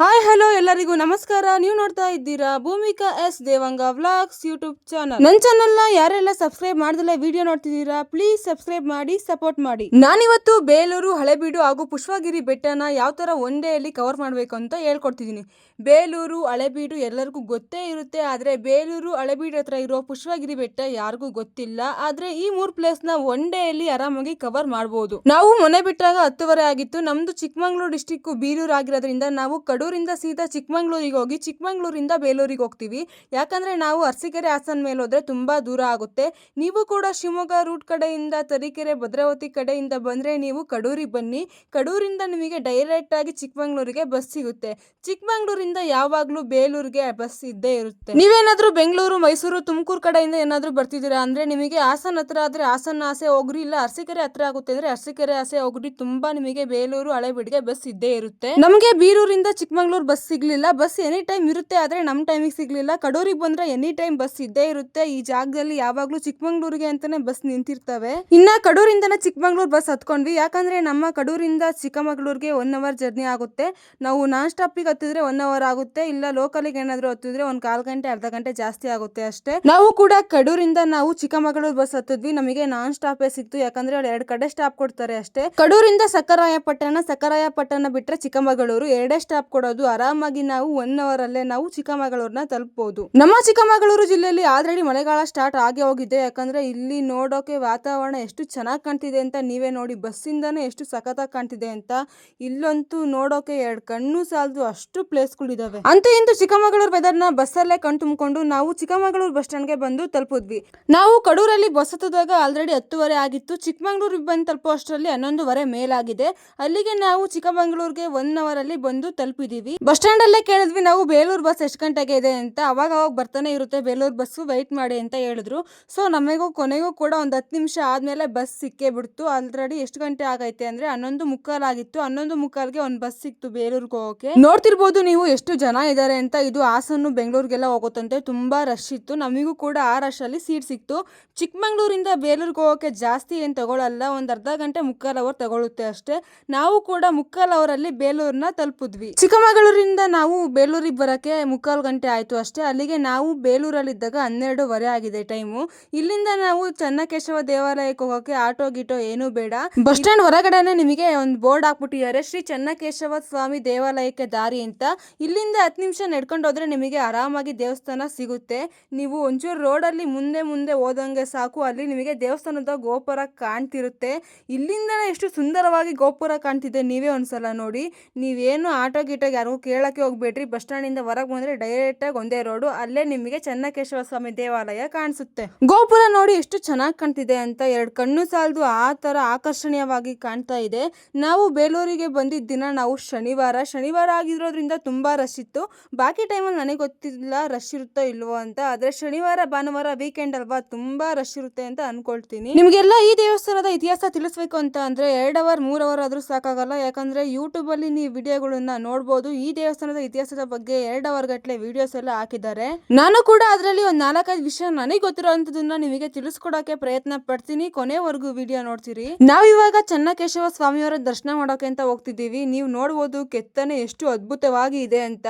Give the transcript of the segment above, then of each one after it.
Hi, hello ಎಲ್ಲರಿಗೂ ನಮಸ್ಕಾರ. ನೀವು ನೋಡ್ತಾ ಇದ್ದೀರಾ Bhoomika S Devanga vlogs YouTube channel. ನನ್ನ ಚಾನಲ್ನ ಯಾರೆಲ್ಲ ಸಬ್ಸ್ಕ್ರೈಬ್ ಮಾಡಿದ್ರೆ ವಿಡಿಯೋ ನೋಡ್ತಿದ್ದೀರಾ ಪ್ಲೀಸ್ ಸಬ್ಸ್ಕ್ರೈಬ್ ಮಾಡಿ ಸಪೋರ್ಟ್ ಮಾಡಿ. ನಾನಿವತ್ತು ಬೇಲೂರು, ಹಳೆಬೀಡು ಹಾಗೂ ಪುಷ್ಪಗಿರಿ ಬೆಟ್ಟನ ಯಾವ ತರ ಒನ್ ಡೇಯಲ್ಲಿ ಕವರ್ ಮಾಡಬೇಕು ಅಂತ ಹೇಳ್ಕೊಡ್ತಿದ್ದೀನಿ. ಬೇಲೂರು ಹಳೆಬೀಡು ಎಲ್ಲರಿಗೂ ಗೊತ್ತೇ ಇರುತ್ತೆ, ಆದರೆ ಬೇಲೂರು ಹಳೆಬೀಡು ಹತ್ರ ಇರೋ ಪುಷ್ಪಗಿರಿ ಬೆಟ್ಟ ಯಾರಿಗೂ ಗೊತ್ತಿಲ್ಲ. ಆದರೆ ಈ ಮೂರು ಪ್ಲೇಸ್ನ ಒನ್ ಡೇಯಲ್ಲಿ ಆರಾಮಾಗಿ ಕವರ್ ಮಾಡಬಹುದು ನಾವು ಮೊನ್ನೆ ಬಿಟ್ಟಾಗ ಹತ್ತುವರೆ ಆಗಿತ್ತು. ನಮ್ದು ಚಿಕ್ಕಮಂಗ್ಳೂರು ಡಿಸ್ಟಿಕ್ ಬೀರೂರು ಆಗಿರೋದ್ರಿಂದ ನಾವು ಕಡೂರಿಂದ ಸೀದಾ ಚಿಕ್ಕಮಂಗ್ಳೂರಿಗೆ ಹೋಗಿ ಚಿಕ್ಕಮಂಗ್ಳೂರಿಂದ ಬೇಲೂರಿಗೆ ಹೋಗ್ತೀವಿ. ಯಾಕಂದ್ರೆ ನಾವು ಅರಸೀಕೆರೆ ಹಾಸನ ಮೇಲೆ ಹೋದ್ರೆ ತುಂಬಾ ದೂರ ಆಗುತ್ತೆ. ನೀವು ಕೂಡ ಶಿವಮೊಗ್ಗ ರೂಟ್ ಕಡೆಯಿಂದ ತರೀಕೆರೆ, ಭದ್ರಾವತಿ ಕಡೆಯಿಂದ ಬಂದ್ರೆ ನೀವು ಕಡೂರಿಗೆ ಬನ್ನಿ. ಕಡೂರಿಂದ ನಿಮಗೆ ಡೈರೆಕ್ಟ್ ಆಗಿ ಚಿಕ್ಕಮಂಗ್ಳೂರಿಗೆ ಬಸ್ ಸಿಗುತ್ತೆ. ಚಿಕ್ಕಮಂಗ್ಳೂರಿಂದ ಯಾವಾಗ್ಲೂ ಬೇಲೂರಿಗೆ ಬಸ್ ಇದ್ದೇ ಇರುತ್ತೆ. ನೀವೇನಾದ್ರೂ ಬೆಂಗಳೂರು ಮೈಸೂರು ತುಮಕೂರು ಕಡೆಯಿಂದ ಏನಾದ್ರೂ ಬರ್ತಿದ್ದೀರಾ? ಅಂದ್ರೆ ನಿಮಗೆ ಹಾಸನ ಹತ್ರ ಆದ್ರೆ ಹಾಸನ ಆಸೆ ಹೋಗ್ರಿ ಇಲ್ಲ ಅರಸೀಕೆರೆ ಹತ್ರ ಆಗುತ್ತೆ ಅಂದ್ರೆ ಅರಸಿಕೆರೆ ಆಸೆ ಹೋಗ್ರಿ ತುಂಬಾ ನಿಮಗೆ ಬೇಲೂರು ಹಳೆಬೀಡಿಗೆ ಬಸ್ ಇದ್ದೇ ಇರುತ್ತೆ. ನಮಗೆ ಬೀರೂರಿಂದ ಚಿಕ್ಕಮಗಳೂರು ಬಸ್ ಸಿಗ್ಲಿಲ್ಲ ಬಸ್ ಎನಿ ಟೈಮ್ ಇರುತ್ತೆ ಆದ್ರೆ ನಮ್ ಟೈಮಿಗೆ ಸಿಗ್ಲಿಲ್ಲ. ಕಡೂರಿಗೆ ಬಂದ್ರೆ ಎನಿ ಟೈಮ್ ಬಸ್ ಇದ್ದೇ ಇರುತ್ತೆ. ಈ ಜಾಗದಲ್ಲಿ ಯಾವಾಗ್ಲೂ ಚಿಕ್ಕಮಂಗ್ಳೂರಿಗೆ ಅಂತಾನೆ ಬಸ್ ನಿಂತಿರ್ತವೆ. ಇನ್ನ ಕಡೂರಿಂದನೇ ಚಿಕ್ಕಮಗಳೂರು ಬಸ್ ಹತ್ಕೊಂಡ್ವಿ. ಯಾಕಂದ್ರೆ ನಮ್ಮ ಕಡೂರಿಂದ ಚಿಕ್ಕಮಗಳೂರಿಗೆ ಒನ್ ಅವರ್ ಜರ್ನಿ ಆಗುತ್ತೆ. ನಾವು ನಾನ್ ಸ್ಟಾಪಿಗೆ ಹತ್ತಿದ್ರೆ ಒನ್ ಅವರ್ ಆಗುತ್ತೆ ಇಲ್ಲ, ಲೋಕಲಿಗೆ ಏನಾದ್ರು ಹತ್ತಿದ್ರೆ ಒಂದ್ ಕಾಲ್ ಗಂಟೆ, ಅರ್ಧ ಗಂಟೆ ಜಾಸ್ತಿ ಆಗುತ್ತೆ ಅಷ್ಟೇ. ನಾವು ಕೂಡ ಕಡೂರಿಂದ ನಾವು ಚಿಕ್ಕಮಗಳೂರು ಬಸ್ ಹತ್ತಿದ್ವಿ. ನಮಗೆ ನಾನ್ ಸ್ಟಾಪೇ ಸಿಕ್ತು. ಯಾಕಂದ್ರೆ ಅವ್ರು ಎರಡು ಕಡೆ ಸ್ಟಾಪ್ ಕೊಡ್ತಾರೆ ಅಷ್ಟೇ. ಕಡೂರಿಂದ ಸಕ್ಕರಾಯಪಟ್ಟಣ ಸಕ್ಕರಾಯಪಟ್ಟಣ ಬಿಟ್ರೆ ಚಿಕ್ಕಮಗಳೂರು. ಎರಡೇ ಸ್ಟಾಪ್ ಕೊಡೋದು. ಆರಾಮಾಗಿ ನಾವು ಒನ್ ಅವರ್ ಅಲ್ಲೇ ನಾವು ಚಿಕ್ಕಮಗಳೂರ್ನ ತಲುಪಬಹುದು ನಮ್ಮ ಚಿಕ್ಕಮಗಳೂರು ಜಿಲ್ಲೆಯಲ್ಲಿ ಆಲ್ರೆಡಿ ಮಳೆಗಾಲ ಸ್ಟಾರ್ಟ್ ಆಗಿ ಹೋಗಿದೆ. ಯಾಕಂದ್ರೆ ಇಲ್ಲಿ ನೋಡೋಕೆ ವಾತಾವರಣ ಎಷ್ಟು ಚೆನ್ನಾಗಿ ಕಾಣ್ತಿದೆ ಅಂತ ನೀವೇ ನೋಡಿ. ಬಸ್ಸಿಂದಾನೇ ಎಷ್ಟು ಸಖತ್ತಾಗಿ ಕಾಣ್ತಿದೆ ಅಂತ ಇಲ್ಲಂತೂ ನೋಡೋಕೆ ಎರಡು ಕಣ್ಣು ಸಾಲದು ಅಷ್ಟು ಪ್ಲೇಸ್ಗಳಿದಾವೆ ಅಂತೂ ಇಂದು ಚಿಕ್ಕಮಗಳೂರು ವೆದರ್ನ ಬಸ್ಸಲ್ಲೇ ಕಣ್ ತುಂಬಿಕೊಂಡು ನಾವು ಚಿಕ್ಕಮಗಳೂರು ಬಸ್ ಸ್ಟ್ಯಾಂಡ್ಗೆ ಬಂದು ತಲುಪಿದ್ವಿ. ನಾವು ಕಡೂರಲ್ಲಿ ಬಸ್ ಹತ್ತದಾಗ ಆಲ್ರೆಡಿ ಹತ್ತುವರೆ ಆಗಿತ್ತು. ಚಿಕ್ಕಮಗಳೂರಿಗೆ ಬಂದು ತಲುಪೋ ಅಷ್ಟರಲ್ಲಿ ಹನ್ನೊಂದುವರೆ ಮೇಲಾಗಿದೆ. ಅಲ್ಲಿಗೆ ನಾವು ಚಿಕ್ಕಮಗಳೂರಿಗೆ ಒನ್ ಅವರ್ ಅಲ್ಲಿ ಬಂದು ತಲುಪಿದೀವಿ. ಬಸ್ ಸ್ಟ್ಯಾಂಡ್ ಅಲ್ಲೇ ಕೇಳಿದ್ವಿ, ನಾವು ಬೇಲೂರು ಬಸ್ ಎಷ್ಟು ಗಂಟೆಗೆ ಇದೆ ಅಂತ. ಅವಾಗ ಅವಾಗ ಬರ್ತಾನೆ ಇರುತ್ತೆ. ಬೇಲೂರು ಬಸ್ಸು ವೆಯ್ಟ್ ಮಾಡಿ ಅಂತ ಹೇಳಿದ್ರು. ಸೊ, ನಮಗೂ ಕೊನೆಗೂ ಕೂಡ ಒಂದು ಹತ್ತು ನಿಮಿಷ ಆದ್ಮೇಲೆ ಬಸ್ ಸಿಕ್ಕೇ ಬಿಡ್ತು. ಆಲ್ರೆಡಿ ಎಷ್ಟು ಗಂಟೆ ಆಗೈತೆ ಅಂದ್ರೆ ಹನ್ನೊಂದು ಮುಕ್ಕಾಲ್ ಆಗಿತ್ತು ಹನ್ನೊಂದು ಮುಕ್ಕಾಲ್ಗೆ ಒಂದು ಬಸ್ ಸಿಕ್ತು ಬೇಲೂರಿಗೆ ಹೋಗೋಕೆ. ನೋಡ್ತಿರ್ಬೋದು ನೀವು ಎಷ್ಟು ಜನ ಇದ್ದಾರೆ ಅಂತ ಇದು ಹಾಸನ್ನು ಬೆಂಗಳೂರಿಗೆಲ್ಲ ಹೋಗುತ್ತಂತೆ. ತುಂಬಾ ರಶ್ ಇತ್ತು. ನಮಗೂ ಕೂಡ ಆ ರಶ್ ಅಲ್ಲಿ ಸೀಟ್ ಸಿಕ್ತು. ಚಿಕ್ಕಮಂಗ್ಳೂರಿಂದ ಬೇಲೂರಿಗೆ ಹೋಗೋಕೆ ಜಾಸ್ತಿ ಏನು ತಗೊಳ್ಳಲ್ಲ ಒಂದು ಅರ್ಧ ಗಂಟೆ ಮುಕ್ಕಾಲ್ ಅವರ್ ತಗೊಳುತ್ತೆ ಅಷ್ಟೇ. ನಾವು ಕೂಡ ಮುಕ್ಕಾಲ್ ಅವರಲ್ಲಿ ಬೇಲೂರನ್ನ ತಲುಪಿದ್ವಿ. ಚಿಕ್ಕಮಗಳೂರಿಂದ ನಾವು ಬೇಲೂರಿಗೆ ಬರಕ್ಕೆ ಮುಕ್ಕಾಲು ಗಂಟೆ ಆಯ್ತು ಅಷ್ಟೇ. ಅಲ್ಲಿಗೆ ನಾವು ಬೇಲೂರಲ್ಲಿದ್ದಾಗ ಹನ್ನೆರಡೂವರೆ ಆಗಿದೆ ಟೈಮು ಇಲ್ಲಿಂದ ನಾವು ಚನ್ನಕೇಶವ ದೇವಾಲಯಕ್ಕೆ ಹೋಗೋಕೆ ಆಟೋ, ಗಿಟೋ ಏನೂ ಬೇಡ. ಬಸ್ ಸ್ಟ್ಯಾಂಡ್ ಹೊರಗಡೆನೆ ನಿಮಗೆ ಒಂದು ಬೋರ್ಡ್ ಹಾಕ್ಬಿಟ್ಟಿದ್ದಾರೆ. ಶ್ರೀ ಚನ್ನಕೇಶವ ಸ್ವಾಮಿ ದೇವಾಲಯಕ್ಕೆ ದಾರಿ ಅಂತ. ಇಲ್ಲಿಂದ ಹತ್ತು ನಿಮಿಷ ನಡ್ಕೊಂಡು ಹೋದರೆ ನಿಮಗೆ ಆರಾಮಾಗಿ ದೇವಸ್ಥಾನ ಸಿಗುತ್ತೆ. ನೀವು ಒಂಚೂರು ರೋಡಲ್ಲಿ ಮುಂದೆ ಮುಂದೆ ಹೋದಂಗೆ ಸಾಕು. ಅಲ್ಲಿ ನಿಮಗೆ ದೇವಸ್ಥಾನದ ಗೋಪುರ ಕಾಣ್ತಿರುತ್ತೆ. ಇಲ್ಲಿಂದ ಎಷ್ಟು ಸುಂದರವಾಗಿ ಗೋಪುರ ಕಾಣ್ತಿದೆ ನೀವೇ ಒಂದ್ಸಲ ನೋಡಿ. ನೀವೇನು ಆಟೋ ಗೀಟೋಗೆ ಯಾರಿಗೂ ಕೇಳಕ್ಕೆ ಹೋಗ್ಬೇಡ್ರಿ. ಬಸ್ ಸ್ಟ್ಯಾಂಡಿಂದ ಹೊರಗೆ ಬಂದರೆ ಡೈರೆಕ್ಟಾಗಿ ಒಂದೇ ರೋಡು. ಅಲ್ಲೇ ನಿಮಗೆ ಚನ್ನಕೇಶವ ಸ್ವಾಮಿ ದೇವಾಲಯ ಕಾಣಿಸುತ್ತೆ. ಗೋಪುರ ನೋಡಿ ಎಷ್ಟು ಚೆನ್ನಾಗಿ ಕಾಣ್ತಿದೆ ಅಂತ ಎರಡು ಕಣ್ಣು ಸಾಲದು ಆ ಥರ ಆಕರ್ಷಣೀಯವಾಗಿ ಕಾಣ್ತಾ ಇದೆ. ನಾವು ಬೇಲೂರಿಗೆ ಬಂದಿದ್ದ ದಿನ ನಾವು ಶನಿವಾರ. ಶನಿವಾರ ಆಗಿರೋದ್ರಿಂದ ತುಂಬಾ ರಶ್ ಇತ್ತು. ಬಾಕಿ ಟೈಮಲ್ಲಿ ನನಗೆ ಗೊತ್ತಿಲ್ಲ ರಶ್ ಇರುತ್ತೋ ಇಲ್ವೋ ಅಂತ. ಆದ್ರೆ ಶನಿವಾರ, ಭಾನುವಾರ ವೀಕೆಂಡ್ ಅಲ್ವಾ ತುಂಬಾ ರಶ್ ಇರುತ್ತೆ ಅಂತ ಅನ್ಕೊಳ್ತೀನಿ. ನಿಮಗೆಲ್ಲ ಈ ದೇವಸ್ಥಾನದ ಇತಿಹಾಸ ತಿಳಿಸ್ಬೇಕು ಅಂತ ಅಂದರೆ ಎರಡು ಅವರ್ ಮೂರು ಅವರ್ ಆದ್ರೂ ಸಾಕಾಗಲ್ಲ. ಯಾಕಂದ್ರೆ ಯೂಟ್ಯೂಬಲ್ಲಿ ನೀವು ವಿಡಿಯೋಗಳನ್ನ ನೋಡ್ಬೋದು. ಈ ದೇವಸ್ಥಾನದ ಇತಿಹಾಸದ ಬಗ್ಗೆ ಎರಡು ಅವರ್ ಗಟ್ಟಲೆ ವಿಡಿಯೋಸ್ ಎಲ್ಲ ಹಾಕಿದ್ದಾರೆ. ನಾನು ಕೂಡ ಅದರಲ್ಲಿ ಒಂದು ನಾಲ್ಕೈದು ವಿಷಯ ನನಗೆ ಗೊತ್ತಿರೋಂಥದ್ದನ್ನ ನಿಮಗೆ ತಿಳಿಸ್ಕೊಡೋಕೆ ಪ್ರಯತ್ನ ಪಡ್ತೀನಿ. ಕೊನೆವರೆಗೂ ವಿಡಿಯೋ ನೋಡ್ತೀರಿ. ನಾವಿವಾಗ ಚನ್ನಕೇಶವ ಸ್ವಾಮಿಯವರ ದರ್ಶನ ಮಾಡೋಕೆ ಅಂತ ಹೋಗ್ತಿದ್ದೀವಿ. ನೀವು ನೋಡ್ಬೋದು ಕೆತ್ತನೆ ಎಷ್ಟು ಅದ್ಭುತವಾಗಿ ಇದೆ. ಅಂತ